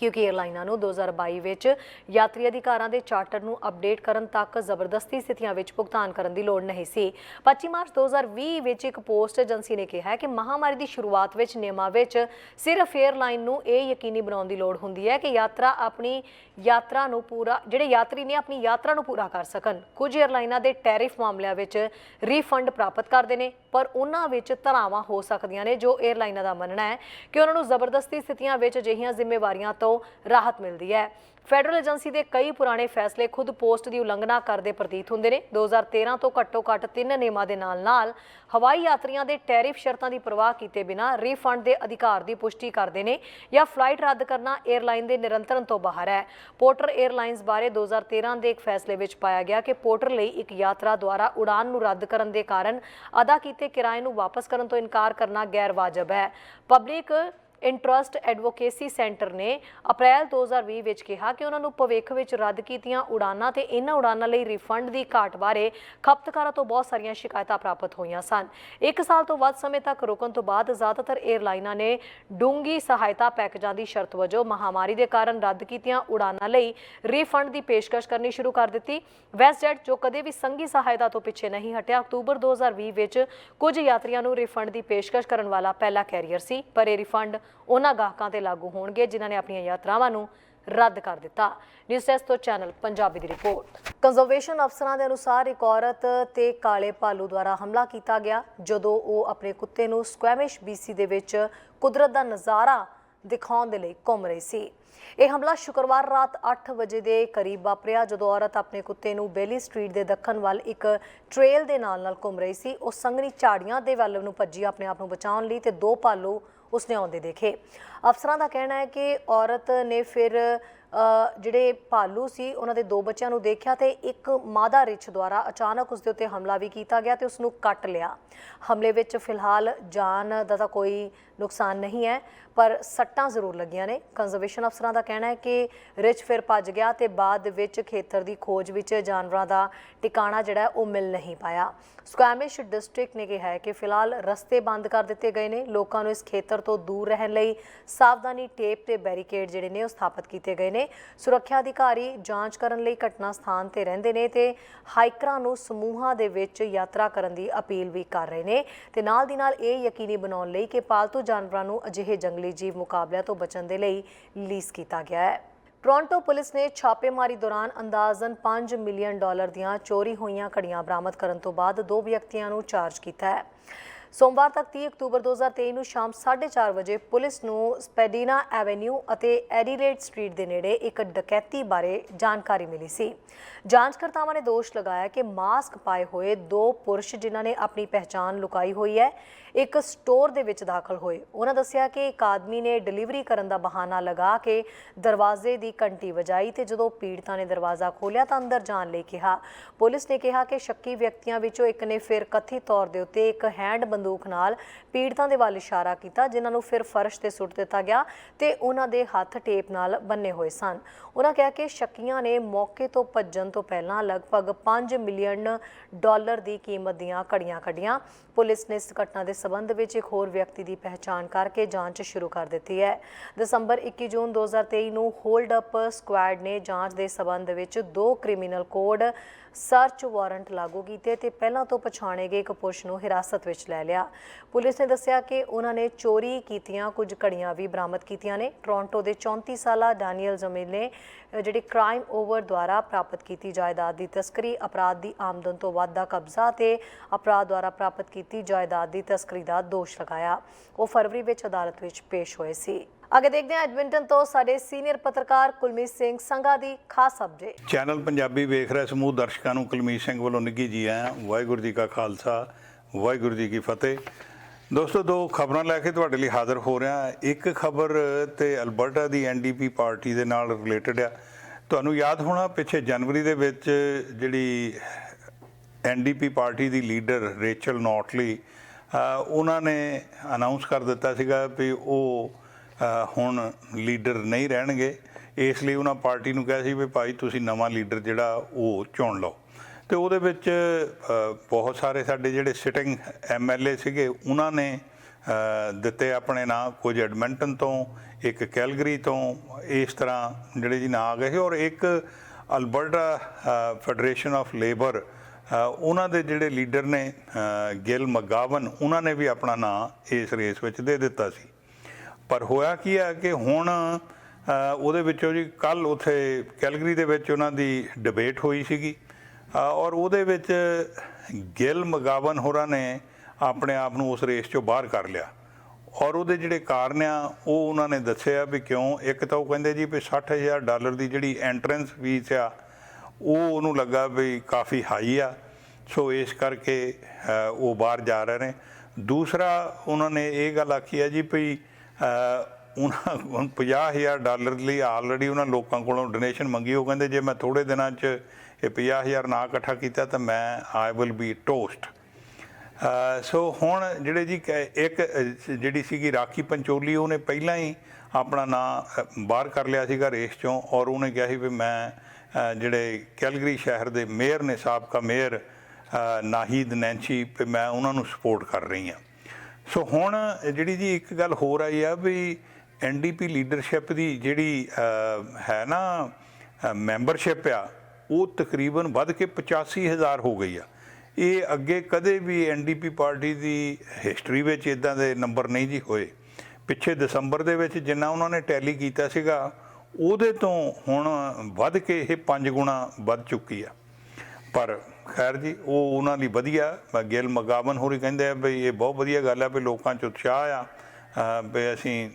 ਕਿਉਂਕਿ 에ਅਰਲਾਈਨਾਂ ਨੂੰ 2022 ਵਿੱਚ ਯਾਤਰੀ ਅਧਿਕਾਰਾਂ ਦੇ ਚਾਰਟਰ ਨੂੰ ਅਪਡੇਟ ਕਰਨ ਤੱਕ ਜ਼ਬਰਦਸਤੀ ਸਥਿਤੀਆਂ ਵਿੱਚ ਭੁਗਤਾਨ ਕਰਨ ਦੀ ਲੋੜ ਨਹੀਂ ਸੀ। 25 ਮਾਰਚ 2020 ਵਿੱਚ ਇੱਕ ਪੋਸਟ ਏਜੰਸੀ ਨੇ ਕਿਹਾ ਕਿ ਮਹਾਮਾਰੀ ਦੀ ਸ਼ੁਰੂਆਤ ਵਿੱਚ ਨਿਯਮਾਂ ਵਿੱਚ ਸਿਰਫ 에ਅਰਲਾਈਨ ਨੂੰ ਇਹ ਯਕੀਨੀ ਬਣਾਉਣ ਦੀ ਲੋੜ ਹੁੰਦੀ ਹੈ ਕਿ ਯਾਤਰਾ ਆਪਣੀ ਯਾਤਰਾ ਨੂੰ ਪੂਰਾ, ਜਿਹੜੇ ਯਾਤਰੀ ਨੇ ਆਪਣੀ ਯਾਤਰਾ ਨੂੰ ਪੂਰਾ ਕਰ ਸਕਣ। ਕੁਝ 에ਅਰਲਾਈਨਾਂ ਦੇ ਟੈਰਿਫ ਮਾਮਲਿਆਂ ਵਿੱਚ ਰੀਫੰਡ ਪ੍ਰਾਪਤ ਕਰਦੇ ਨੇ, ਪਰ ਉਹਨਾਂ ਵਿੱਚ ਧਰਾਵਾਂ ਹੋ ਸਕਦੀਆਂ ਨੇ, ਜੋ 에ਅਰਲਾਈਨਾਂ ਦਾ ਮੰਨਣਾ ਹੈ ਕਿ ਉਹਨਾਂ ਨੂੰ ਜ਼ਬਰਦਸਤੀ ਸਥਿਤੀਆਂ ਵਿੱਚ ਅਜਿਹੀਆਂ ਜ਼ਿੰਮੇਵਾਰੀਆਂ ਤੋਂ ਰਾਹਤ ਮਿਲਦੀ ਹੈ। ਫੈਡਰਲ ਏਜੰਸੀ ਦੇ ਕਈ ਪੁਰਾਣੇ ਫੈਸਲੇ ਖੁਦ ਪੋਸਟ ਦੀ ਉਲੰਘਣਾ ਕਰਦੇ ਪ੍ਰਤੀਤ ਹੁੰਦੇ ਨੇ। 2013 ਤੋਂ ਘੱਟੋ ਘੱਟ ਤਿੰਨ ਨਿਯਮਾਂ ਦੇ ਨਾਲ-ਨਾਲ ਹਵਾਈ ਯਾਤਰੀਆਂ ਦੇ ਟੈਰਿਫ ਸ਼ਰਤਾਂ ਦੀ ਪਰਵਾਹ ਕੀਤੇ ਬਿਨਾਂ ਰੀਫੰਡ ਦੇ ਅਧਿਕਾਰ ਦੀ ਪੁਸ਼ਟੀ ਕਰਦੇ ਨੇ ਜਾਂ ਫਲਾਈਟ ਰੱਦ ਕਰਨਾ 에ਅਰਲਾਈਨ ਦੇ ਨਿਰੰਤਰਨ ਤੋਂ ਬਾਹਰ ਹੈ। ਪੋਰਟਰ 에ਅਰਲਾਈਨਸ ਬਾਰੇ 2013 ਦੇ ਇੱਕ ਫੈਸਲੇ ਵਿੱਚ ਪਾਇਆ ਗਿਆ ਕਿ ਪੋਰਟਰ ਲਈ ਇੱਕ ਯਾਤਰਾ ਦੁਆਰਾ ਉਡਾਨ ਨੂੰ ਰੱਦ ਕਰਨ ਦੇ ਕਾਰਨ ਅਦਾ ਕੀਤੇ ਕਿਰਾਏ ਨੂੰ ਵਾਪਸ ਕਰਨ ਤੋਂ ਇਨਕਾਰ ਕਰਨਾ ਗੈਰ ਵਾਜਬ ਹੈ। ਪਬਲਿਕ ਇੰਟਰਸਟ ਐਡਵੋਕੇਸੀ ਸੈਂਟਰ ਨੇ ਅਪ੍ਰੈਲ 2020 ਵਿੱਚ ਕਿਹਾ ਕਿ ਉਹਨਾਂ ਨੂੰ ਭਵਿੱਖ ਵਿੱਚ ਰੱਦ ਕੀਤੀਆਂ ਉਡਾਨਾਂ ਤੇ ਇਹਨਾਂ ਉਡਾਨਾਂ ਲਈ ਰਿਫੰਡ ਦੀ ਘਾਟ ਬਾਰੇ ਖਪਤਕਾਰਾਂ ਤੋਂ ਬਹੁਤ ਸਾਰੀਆਂ ਸ਼ਿਕਾਇਤਾਂ ਪ੍ਰਾਪਤ ਹੋਈਆਂ ਸਨ। ਇੱਕ ਸਾਲ ਤੋਂ ਵੱਧ ਸਮੇਂ ਤੱਕ ਰੁਕਣ ਤੋਂ ਬਾਅਦ ਜ਼ਿਆਦਾਤਰ 에ਅਰਲਾਈਨਾਂ ਨੇ ਡੂੰਗੀ ਸਹਾਇਤਾ ਪੈਕੇਜਾਂ ਦੀ ਸ਼ਰਤ ਵਜੋਂ ਮਹਾਮਾਰੀ ਦੇ ਕਾਰਨ ਰੱਦ ਕੀਤੀਆਂ ਉਡਾਨਾਂ ਲਈ ਰਿਫੰਡ ਦੀ ਪੇਸ਼ਕਸ਼ ਕਰਨੀ ਸ਼ੁਰੂ ਕਰ ਦਿੱਤੀ। ਵੈਸਟਜੈਟ, ਜੋ ਕਦੇ ਵੀ ਸੰਘੀ ਸਹਾਇਤਾ ਤੋਂ ਪਿੱਛੇ ਨਹੀਂ ਹਟਿਆ, ਅਕਤੂਬਰ 2020 ਵਿੱਚ ਕੁਝ ਯਾਤਰੀਆਂ ਨੂੰ ਰਿਫੰਡ ਦੀ ਪੇਸ਼ਕਸ਼ ਕਰਨ ਵਾਲਾ ਪਹਿਲਾ ਕੈਰੀਅਰ ਸੀ, ਪਰ ਇਹ ਰਿਫੰਡ ਉਹਨਾਂ ਗਾਹਕਾਂ ਤੇ ਲਾਗੂ ਹੋਣਗੇ, ਜਿਨ੍ਹਾਂ ਨੇ ਆਪਣੀਆਂ ਯਾਤਰਾਵਾਂ ਨੂੰ ਰੱਦ ਕਰ ਦਿੱਤਾ। ਨਿਊਜ਼ ਡੈਸਕ ਤੋਂ ਚੈਨਲ ਪੰਜਾਬੀ ਦੀ ਰਿਪੋਰਟ ਕੰਜ਼ਰਵੇਸ਼ਨ ਅਫਸਰਾਂ ਦੇ ਅਨੁਸਾਰ ਇੱਕ ਔਰਤ ਤੇ ਕਾਲੇ ਭਾਲੂ ਦੁਆਰਾ ਹਮਲਾ ਕੀਤਾ ਗਿਆ, ਜਦੋਂ ਉਹ ਆਪਣੇ ਕੁੱਤੇ ਨੂੰ ਸਕੁਐਮਿਸ਼ ਬੀਸੀ ਦੇ ਵਿੱਚ ਕੁਦਰਤ ਦਾ ਨਜ਼ਾਰਾ ਦਿਖਾਉਣ ਦੇ ਲਈ ਘੁੰਮ ਰਹੀ ਸੀ। ਇਹ ਹਮਲਾ ਸ਼ੁੱਕਰਵਾਰ ਰਾਤ 8 ਵਜੇ ਦੇ ਕਰੀਬ ਵਾਪਰਿਆ, ਜਦੋਂ ਔਰਤ ਆਪਣੇ ਕੁੱਤੇ ਨੂੰ ਬੇਲੀ ਸਟਰੀਟ ਦੇ ਦੱਖਣ ਵੱਲ ਇੱਕ ਟ੍ਰੇਲ ਦੇ ਨਾਲ-ਨਾਲ ਘੁੰਮ ਰਹੀ ਸੀ। ਉਹ ਸੰਘਣੀ ਝਾੜੀਆਂ ਦੇ ਵੱਲ ਨੂੰ ਭੱਜੀ ਆਪਣੇ ਆਪ ਨੂੰ ਬਚਾਉਣ ਲਈ ਤੇ ਦੋ ਭਾਲੂ ਉਸਨੇ ਆਉਂਦੇ ਦੇਖੇ। ਅਫਸਰਾਂ ਦਾ ਕਹਿਣਾ ਹੈ ਕਿ ਔਰਤ ਨੇ ਫਿਰ ਜਿਹੜੇ ਭਾਲੂ ਸੀ, ਉਹਨਾਂ ਦੇ ਦੋ ਬੱਚਿਆਂ ਨੂੰ ਦੇਖਿਆ ਤੇ ਇੱਕ ਮਾਦਾ ਰਿਛ ਦੁਆਰਾ ਅਚਾਨਕ ਉਸ ਦੇ ਉੱਤੇ ਹਮਲਾ ਵੀ ਕੀਤਾ ਗਿਆ ਤੇ ਉਸ ਨੂੰ ਕੱਟ ਲਿਆ। ਹਮਲੇ ਵਿੱਚ ਫਿਲਹਾਲ ਜਾਨ ਦਾ ਤਾਂ ਕੋਈ ਨੁਕਸਾਨ ਨਹੀਂ ਹੈ, ਪਰ ਸੱਟਾਂ ਜ਼ਰੂਰ ਲੱਗੀਆਂ ਨੇ। ਕੰਜ਼ਰਵੇਸ਼ਨ ਅਫਸਰਾਂ ਦਾ ਕਹਿਣਾ ਹੈ ਕਿ ਰਿਛ ਫਿਰ ਭੱਜ ਗਿਆ ਤੇ ਬਾਅਦ ਵਿੱਚ ਖੇਤਰ ਦੀ ਖੋਜ ਵਿੱਚ ਜਾਨਵਰਾਂ ਦਾ ਟਿਕਾਣਾ ਜਿਹੜਾ ਉਹ ਮਿਲ ਨਹੀਂ ਪਾਇਆ। ਸਕੁਐਮਿਸ਼ ਡਿਸਟ੍ਰਿਕਟ ਨੇ ਕਿਹਾ ਹੈ ਕਿ ਫਿਲਹਾਲ ਰਸਤੇ ਬੰਦ ਕਰ ਦਿੱਤੇ ਗਏ ਨੇ। ਲੋਕਾਂ ਨੂੰ ਇਸ ਖੇਤਰ ਤੋਂ ਦੂਰ ਰਹਿਣ ਲਈ ਸਾਵਧਾਨੀ ਟੇਪ ਤੇ ਬੈਰੀਕੇਡ ਜਿਹੜੇ ਨੇ, ਉਹ ਸਥਾਪਿਤ ਕੀਤੇ ਗਏ ਨੇ। ਸੁਰੱਖਿਆ ਅਧਿਕਾਰੀ ਜਾਂਚ ਕਰਨ ਲਈ ਘਟਨਾ ਸਥਾਨ ਤੇ ਰਹਿੰਦੇ ਨੇ ਤੇ ਹਾਈਕਰਾਂ ਨੂੰ ਸਮੂਹਾਂ ਦੇ ਵਿੱਚ ਯਾਤਰਾ ਕਰਨ ਦੀ ਅਪੀਲ ਵੀ ਕਰ ਰਹੇ ਨੇ। ਤੇ ਨਾਲ ਦੀ ਨਾਲ ਇਹ ਯਕੀਨੀ ਬਣਾਉਣ ਲਈ ਕਿ ਪਾਲਤੂ ਜਾਨਵਰਾਂ ਨੂੰ ਅਜਿਹੇ ਜੰਗਲੀ ਜੀਵ ਮੁਕਾਬਲਿਆਂ ਤੋਂ ਬਚਣ ਦੇ ਲਈ ਲੀਜ਼ ਕੀਤਾ ਗਿਆ ਹੈ। ਟੋਰਾਂਟੋ ਪੁਲਿਸ ਨੇ ਛਾਪੇਮਾਰੀ ਦੌਰਾਨ ਅੰਦਾਜ਼ਨ 5 ਮਿਲੀਅਨ ਡਾਲਰ ਦੀਆਂ ਚੋਰੀ ਹੋਈਆਂ ਘੜੀਆਂ ਬਰਾਮਦ ਕਰਨ ਤੋਂ ਬਾਅਦ ਦੋ ਵਿਅਕਤੀਆਂ ਨੂੰ ਚਾਰਜ ਕੀਤਾ ਹੈ। ਸੋਮਵਾਰ ਤੱਕ 30 ਅਕਤੂਬਰ 2023 ਨੂੰ ਸ਼ਾਮ 4:30 ਵਜੇ ਪੁਲਿਸ ਨੂੰ ਸਪੈਡੀਨਾ ਐਵੇਨਿਊ ਅਤੇ ਐਡੀਲੇਡ ਸਟਰੀਟ ਦੇ ਨੇੜੇ ਇੱਕ ਡਕੈਤੀ ਬਾਰੇ ਜਾਣਕਾਰੀ ਮਿਲੀ ਸੀ। ਜਾਂਚਕਰਤਾਵਾਂ ਨੇ ਦੋਸ਼ ਲਗਾਇਆ ਕਿ ਮਾਸਕ ਪਾਏ ਹੋਏ ਦੋ ਪੁਰਸ਼ ਜਿਨ੍ਹਾਂ ਨੇ ਆਪਣੀ ਪਹਿਚਾਣ ਲੁਕਾਈ ਹੋਈ ਹੈ। ਇੱਕ ਸਟੋਰ ਦੇ ਵਿੱਚ ਦਾਖਲ ਹੋਏ। ਉਹਨਾਂ ਦੱਸਿਆ ਕਿ ਇੱਕ ਆਦਮੀ ਨੇ ਡਿਲੀਵਰੀ ਕਰਨ ਦਾ ਬਹਾਨਾ ਲਗਾ ਕੇ ਦਰਵਾਜ਼ੇ ਦੀ ਘੰਟੀ ਵਜਾਈ ਤੇ ਜਦੋਂ ਪੀੜਤਾਂ ਨੇ ਦਰਵਾਜ਼ਾ ਖੋਲ੍ਹਿਆ ਤਾਂ ਅੰਦਰ ਜਾਣ ਲਈ ਕਿਹਾ। ਪੁਲਿਸ ਨੇ ਕਿਹਾ ਕਿ ਸ਼ੱਕੀ ਵਿਅਕਤੀਆਂ ਵਿੱਚੋਂ ਇੱਕ ਨੇ ਫਿਰ ਕਥਿਤ ਤੌਰ ਦੇ ਉੱਤੇ ਇੱਕ ਹੈਂਡ ਬੰਦੂਕ ਨਾਲ ਪੀੜਤਾਂ ਦੇ ਵੱਲ ਇਸ਼ਾਰਾ ਕੀਤਾ, ਜਿਨ੍ਹਾਂ ਨੂੰ ਫਿਰ ਫਰਸ਼ ਤੇ ਸੁੱਟ ਦਿੱਤਾ ਗਿਆ ਤੇ ਉਹਨਾਂ ਦੇ ਹੱਥ ਟੇਪ ਨਾਲ ਬੰਨੇ ਹੋਏ ਸਨ। ਉਹਨਾਂ ਕਿਹਾ ਕਿ ਸ਼ੱਕੀਆਂ ਨੇ ਮੌਕੇ ਤੋਂ ਭੱਜਣ ਤੋਂ ਪਹਿਲਾਂ ਲਗਭਗ 5 ਮਿਲੀਅਨ ਡਾਲਰ ਦੀ ਕੀਮਤ ਦੀਆਂ ਘੜੀਆਂ ਕੱਢੀਆਂ। ਪੁਲਿਸ ਨੇ ਇਸ ਘਟਨਾ ਦੇ ਸਬੰਧ ਵਿੱਚ ਇੱਕ ਹੋਰ ਵਿਅਕਤੀ ਦੀ ਪਹਿਚਾਣ ਕਰਕੇ ਜਾਂਚ ਸ਼ੁਰੂ ਕਰ ਦਿੱਤੀ ਹੈ। ਦਸੰਬਰ 21 ਜੂਨ 2023 ਨੂੰ ਹੋਲਡ ਅਪ ਸਕੁਐਡ ਨੇ ਜਾਂਚ ਦੇ ਸਬੰਧ ਵਿੱਚ ਦੋ ਕ੍ਰਿਮੀਨਲ ਕੋਡ ਸਰਚ ਵਾਰੰਟ ਲਾਗੂ ਕੀਤੇ ਤੇ ਪਹਿਲਾਂ ਤੋਂ ਪਛਾਣੇ ਗਏ ਇੱਕ ਪੁਰਸ਼ ਨੂੰ ਹਿਰਾਸਤ ਵਿੱਚ ਲੈ ਲਿਆ। ਪੁਲਿਸ ਨੇ ਦੱਸਿਆ ਕਿ ਉਹਨਾਂ ਨੇ ਚੋਰੀ ਕੀਤੀਆਂ ਕੁਝ ਘੜੀਆਂ ਵੀ ਬਰਾਮਦ ਕੀਤੀਆਂ ਨੇ। ਟੋਰਾਂਟੋ ਦੇ 34 ਸਾਲਾ ਡੈਨੀਅਲ ਜ਼ਮੀਲ ਨੇ ਜਿਹੜੀ ਕ੍ਰਾਈਮ ਓਵਰ ਦੁਆਰਾ ਪ੍ਰਾਪਤ ਕੀਤੀ ਜਾਇਦਾਦ ਦੀ ਤਸਕਰੀ, ਅਪਰਾਧ ਦੀ ਆਮਦਨ ਤੋਂ ਵੱਧ ਦਾ ਕਬਜ਼ਾ ਤੇ ਅਪਰਾਧ ਦੁਆਰਾ ਪ੍ਰਾਪਤ ਕੀਤੀ ਜਾਇਦਾਦ ਦੀ ਤਸਕਰੀ ਦਾ ਦੋਸ਼ ਲਗਾਇਆ। ਉਹ ਫਰਵਰੀ ਵਿੱਚ ਅਦਾਲਤ ਵਿੱਚ ਪੇਸ਼ ਹੋਏ ਸੀ। ਅੱਗੇ ਦੇਖਦੇ ਹਾਂ ਐਡਮਿੰਟਨ ਤੋਂ ਸਾਡੇ ਸੀਨੀਅਰ ਪੱਤਰਕਾਰ ਕੁਲਮੀਤ ਸਿੰਘ ਸੰਘਾ ਦੀ ਖਾਸ ਅਪਡੇਟ ਚੈਨਲ ਪੰਜਾਬੀ ਵੇਖ ਰਹੇ ਸਮੂਹ ਦਰਸ਼ਕਾਂ ਨੂੰ ਕੁਲਮੀਤ ਸਿੰਘ ਵੱਲੋਂ ਨਿੱਘੀ ਜੀ ਆਇਆਂ, ਵਾਹਿਗੁਰੂ ਜੀ ਕਾ ਖਾਲਸਾ, ਵਾਹਿਗੁਰੂ ਜੀ ਕੀ ਫਤਿਹ। ਦੋਸਤੋ, ਦੋ ਖਬਰਾਂ ਲੈ ਕੇ ਤੁਹਾਡੇ ਲਈ ਹਾਜ਼ਰ ਹੋ ਰਿਹਾ ਇੱਕ ਖਬਰ ਤੇ ਅਲਬਰਟਾ ਦੀ ਐਨਡੀਪੀ ਪਾਰਟੀ ਦੇ ਨਾਲ ਰਿਲੇਟਡ ਆ। ਤੁਹਾਨੂੰ ਯਾਦ ਹੋਣਾ, ਪਿੱਛੇ ਜਨਵਰੀ ਦੇ ਵਿੱਚ ਜਿਹੜੀ ਐਨਡੀਪੀ ਪਾਰਟੀ ਦੀ ਲੀਡਰ ਰੇਚਲ ਨੋਟਲੀ ਉਹਨਾਂ ਨੇ ਅਨਾਉਂਸ ਕਰ ਦਿੱਤਾ ਸੀਗਾ ਵੀ ਉਹ ਹੁਣ ਲੀਡਰ ਨਹੀਂ ਰਹਿਣਗੇ। ਇਸ ਲਈ ਉਹਨਾਂ ਪਾਰਟੀ ਨੂੰ ਕਿਹਾ ਸੀ ਵੀ ਭਾਈ, ਤੁਸੀਂ ਨਵਾਂ ਲੀਡਰ ਜਿਹੜਾ, ਉਹ ਚੁਣ ਲਓ। ਤੇ ਉਹਦੇ ਵਿੱਚ ਬਹੁਤ ਸਾਰੇ ਸਾਡੇ ਜਿਹੜੇ ਸਿਟਿੰਗ ਐਮਐਲਏ ਸੀਗੇ ਉਹਨਾਂ ਨੇ ਦਿੱਤੇ ਆਪਣੇ ਨਾਂ ਕੁਝ ਐਡਮਿੰਟਨ ਤੋਂ ਇੱਕ ਕੈਲਗਰੀ ਤੋਂ ਇਸ ਤਰ੍ਹਾਂ ਜਿਹੜੇ ਜੀ ਨਾਂ ਆ ਗਏ ਸੀ ਔਰ ਇੱਕ ਅਲਬਰਟਾ ਫੈਡਰੇਸ਼ਨ ਆਫ ਲੇਬਰ ਉਹਨਾਂ ਦੇ ਜਿਹੜੇ ਲੀਡਰ ਨੇ ਅ, ਗਿਲ ਮਗਾਵਨ ਉਹਨਾਂ ਨੇ ਵੀ ਆਪਣਾ ਨਾਂ ਇਸ ਰੇਸ ਵਿੱਚ ਦੇ ਦਿੱਤਾ ਸੀ। ਪਰ ਹੋਇਆ ਕੀ ਹੈ ਕਿ ਹੁਣ ਉਹਦੇ ਵਿੱਚੋਂ ਜੀ ਕੱਲ ਉਥੇ ਕੈਲਗਰੀ ਦੇ ਵਿੱਚ ਉਹਨਾਂ ਦੀ ਡਿਬੇਟ ਹੋਈ ਸੀਗੀ। ਔਰ ਉਹਦੇ ਵਿੱਚ ਗਿਲ, ਮਗਾਵਨ ਹੋਰਾਂ ਨੇ ਆਪਣੇ ਆਪ ਨੂੰ ਉਸ ਰੇਸ ਚੋਂ ਬਾਹਰ ਕਰ ਲਿਆ। ਔਰ ਉਹਦੇ ਜਿਹੜੇ ਕਾਰਨ ਆ, ਉਹ ਉਹਨਾਂ ਨੇ ਦੱਸਿਆ ਵੀ ਕਿਉਂ? ਇੱਕ ਤਾਂ ਉਹ ਕਹਿੰਦੇ ਜੀ ਵੀ 60000 ਡਾਲਰ ਦੀ ਜਿਹੜੀ ਐਂਟਰੈਂਸ ਫੀਸ ਆ, ਉਹ ਉਹਨੂੰ ਲੱਗਾ ਵੀ ਕਾਫੀ ਹਾਈ ਆ। ਸੋ ਇਸ ਕਰਕੇ ਉਹ ਬਾਹਰ ਜਾ ਰਹੇ ਨੇ। ਦੂਸਰਾ, ਉਹਨਾਂ ਨੇ ਇਹ ਗੱਲ ਆਖੀ ਹੈ ਜੀ ਵੀ ਉਹਨਾਂ ਹੁਣ 50000 ਡਾਲਰ ਲਈ ਆਲਰੇਡੀ ਉਹਨਾਂ ਲੋਕਾਂ ਕੋਲੋਂ ਡੋਨੇਸ਼ਨ ਮੰਗੀ। ਉਹ ਕਹਿੰਦੇ ਜੇ ਮੈਂ ਥੋੜੇ ਦਿਨਾਂ 'ਚ ਇਹ 50000 ਨਾ ਇਕੱਠਾ ਕੀਤਾ ਤਾਂ ਮੈਂ I will be toast so ਹੁਣ ਜਿਹੜੇ ਜੀ ਕ- ਇੱਕ ਜਿਹੜੀ ਸੀਗੀ ਰਾਖੀ ਪੰਚੋਲੀ, ਉਹਨੇ ਪਹਿਲਾਂ ਹੀ ਆਪਣਾ ਨਾਂ ਬਾਹਰ ਕਰ ਲਿਆ ਸੀਗਾ ਰੇਸ ਚੋਂ ਔਰ ਉਹਨੇ ਕਿਹਾ ਸੀ ਵੀ ਮੈਂ ਜਿਹੜੇ ਕੈਲਗਰੀ ਸ਼ਹਿਰ ਦੇ ਮੇਅਰ ਨੇ, ਸਾਬਕਾ ਮੇਅਰ ਨਾਹੀਦ ਨੈਂਚੀ ਵੀ ਮੈਂ ਉਹਨਾਂ ਨੂੰ ਸਪੋਰਟ ਕਰ ਰਹੀ ਹਾਂ। ਸੋ ਹੁਣ ਜਿਹੜੀ ਜੀ ਇੱਕ ਗੱਲ ਹੋਰ ਆਈ ਆ ਵੀ ਐਨਡੀਪੀ ਲੀਡਰਸ਼ਿਪ ਦੀ ਜਿਹੜੀ ਹੈ ਨਾ ਮੈਂਬਰਸ਼ਿਪ ਆ ਉਹ ਤਕਰੀਬਨ ਵੱਧ ਕੇ 85000 ਹੋ ਗਈ ਆ। ਇਹ ਅੱਗੇ ਕਦੇ ਵੀ ਐਨਡੀਪੀ ਪਾਰਟੀ ਦੀ ਹਿਸਟਰੀ ਵਿੱਚ ਇਦਾਂ ਦੇ ਨੰਬਰ ਨਹੀਂ ਜੀ ਹੋਏ। ਪਿੱਛੇ ਦਸੰਬਰ ਦੇ ਵਿੱਚ ਜਿੰਨਾ ਉਹਨਾਂ ਨੇ ਟੈਲੀ ਕੀਤਾ ਸੀਗਾ, ਉਹਦੇ ਤੋਂ ਹੁਣ ਵੱਧ ਕੇ ਇਹ 5 ਗੁਣਾ ਵੱਧ ਚੁੱਕੀ ਆ। ਪਰ ਖੈਰ ਜੀ, ਉਹ ਉਹਨਾਂ ਲਈ ਵਧੀਆ ਮ- ਗਿਲ ਮਗਾਵਨ ਹੋਰੀ ਕਹਿੰਦੇ ਆ ਵੀ ਇਹ ਬਹੁਤ ਵਧੀਆ ਗੱਲ ਆ ਵੀ ਲੋਕਾਂ 'ਚ ਉਤਸ਼ਾਹ ਆ। ਵੀ ਅਸੀਂ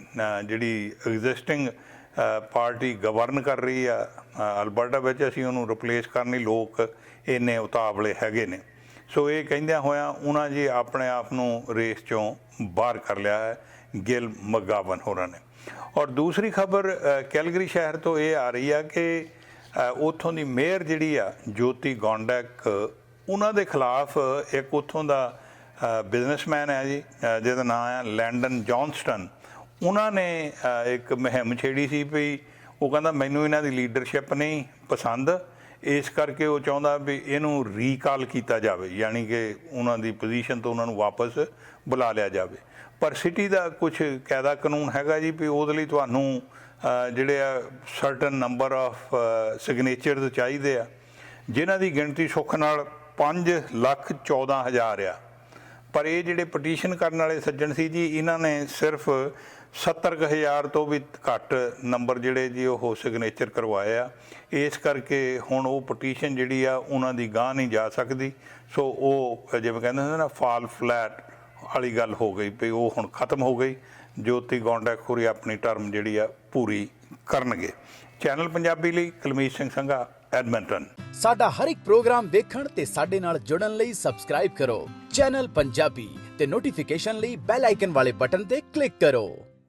ਜਿਹੜੀ ਐਗਜ਼ਿਸਟਿੰਗ ਪਾਰਟੀ ਗਵਰਨ ਕਰ ਰਹੀ ਆ। ਅਲਬਰਟਾ ਵਿੱਚ ਅਸੀਂ ਉਹਨੂੰ ਰਿਪਲੇਸ ਕਰਨ ਲਈ ਲੋਕ ਇੰਨੇ ਉਤਾਵਲੇ ਹੈਗੇ ਨੇ। ਸੋ ਇਹ ਕਹਿੰਦਿਆਂ ਹੋਇਆਂ ਉਹਨਾਂ ਜੀ ਆਪਣੇ ਆਪ ਨੂੰ ਰੇਸ ਚੋਂ ਬਾਹਰ ਕਰ ਲਿਆ ਹੈ ਗਿਲ ਮਗਾਵਨ ਹੋਰਾਂ ਨੇ। ਔਰ ਦੂਸਰੀ ਖਬਰ ਕੈਲਗਰੀ ਸ਼ਹਿਰ ਤੋਂ ਇਹ ਆ ਰਹੀ ਆ ਕਿ ਅ, ਉੱਥੋਂ ਦੀ ਮੇਅਰ ਜਿਹੜੀ ਆ ਜੋਤੀ ਗੌਂਡੈਕ ਉਹਨਾਂ ਦੇ ਖਿਲਾਫ ਇੱਕ ਉੱਥੋਂ ਦਾ ਬਿਜ਼ਨਸਮੈਨ ਹੈ ਜੀ ਜਿਹਦਾ ਨਾਮ ਹੈ ਲੈਂਡਨ ਜੌਨਸਟਨ ਉਹਨਾਂ ਨੇ ਇੱਕ ਮੁਹਿੰਮ ਛੇੜੀ ਸੀ ਵੀ ਉਹ ਕਹਿੰਦਾ ਮੈਨੂੰ ਇਹਨਾਂ ਦੀ ਲੀਡਰਸ਼ਿਪ ਨਹੀਂ ਪਸੰਦ। ਇਸ ਕਰਕੇ ਉਹ ਚਾਹੁੰਦਾ ਵੀ ਇਹਨੂੰ ਰੀਕਾਲ ਕੀਤਾ ਜਾਵੇ, ਯਾਨੀ ਕਿ ਉਹਨਾਂ ਦੀ ਪੋਜੀਸ਼ਨ ਤੋਂ ਉਹਨਾਂ ਨੂੰ ਵਾਪਸ ਬੁਲਾ ਲਿਆ ਜਾਵੇ। ਪਰ ਸਿਟੀ ਦਾ ਕੁਝ ਕਾਇਦਾ ਕਾਨੂੰਨ ਹੈਗਾ ਜੀ ਵੀ ਉਹਦੇ ਲਈ ਤੁਹਾਨੂੰ ਜਿਹੜੇ ਆ ਸਰਟਨ ਨੰਬਰ ਆਫ ਸਿਗਨੇਚਰਸ ਚਾਹੀਦੇ ਆ, ਜਿਨ੍ਹਾਂ ਦੀ ਗਿਣਤੀ ਸੁੱਖ ਨਾਲ 5 ਲੱਖ 14 ਹਜ਼ਾਰ ਆ। ਪਰ ਇਹ ਜਿਹੜੇ ਪਟੀਸ਼ਨ ਕਰਨ ਵਾਲੇ ਸੱਜਣ ਸੀ ਜੀ, ਇਹਨਾਂ ਨੇ ਸਿਰਫ 70000 ਤੋਂ ਵੀ ਘੱਟ ਨੰਬਰ ਜਿਹੜੇ ਜੀ ਉਹ ਸਿਗਨੇਚਰ ਕਰਵਾਏ ਆ। ਇਸ ਕਰਕੇ ਹੁਣ ਉਹ ਪਟੀਸ਼ਨ ਜਿਹੜੀ ਆ, ਉਹਨਾਂ ਦੀ ਗਾਂ ਨਹੀਂ ਜਾ ਸਕਦੀ। ਸੋ ਉਹ, ਜਿਵੇਂ ਕਹਿੰਦੇ ਹੁੰਦੇ ਨਾ, ਫਾਲ ਫਲੈਟ ਵਾਲੀ ਗੱਲ ਹੋ ਗਈ ਵੀ ਉਹ ਹੁਣ ਖਤਮ ਹੋ ਗਈ। ਜੋਤੀ ਗੌਂਡਾ ਖੁਰੀ ਆਪਣੀ ਟਰਮ ਜਿਹੜੀ ਆ, ਪੂਰੀ ਕਰਨਗੇ। ਚੈਨਲ ਪੰਜਾਬੀ ਲਈ ਕੁਲਮੀਤ ਸਿੰਘ ਸੰਘਾ ਐਡਮਿੰਟਨ ਸਾਡਾ ਹਰ ਇੱਕ ਪ੍ਰੋਗਰਾਮ ਦੇਖਣ ਤੇ ਸਾਡੇ ਨਾਲ ਜੁੜਨ ਲਈ ਸਬਸਕ੍ਰਾਈਬ ਕਰੋ। ਚੈਨਲ ਪੰਜਾਬੀ ਤੇ ਨੋਟੀਫਿਕੇਸ਼ਨ ਲਈ ਬੈਲ ਆਈਕਨ ਵਾਲੇ ਬਟਨ ਤੇ ਕਲਿੱਕ ਕਰੋ।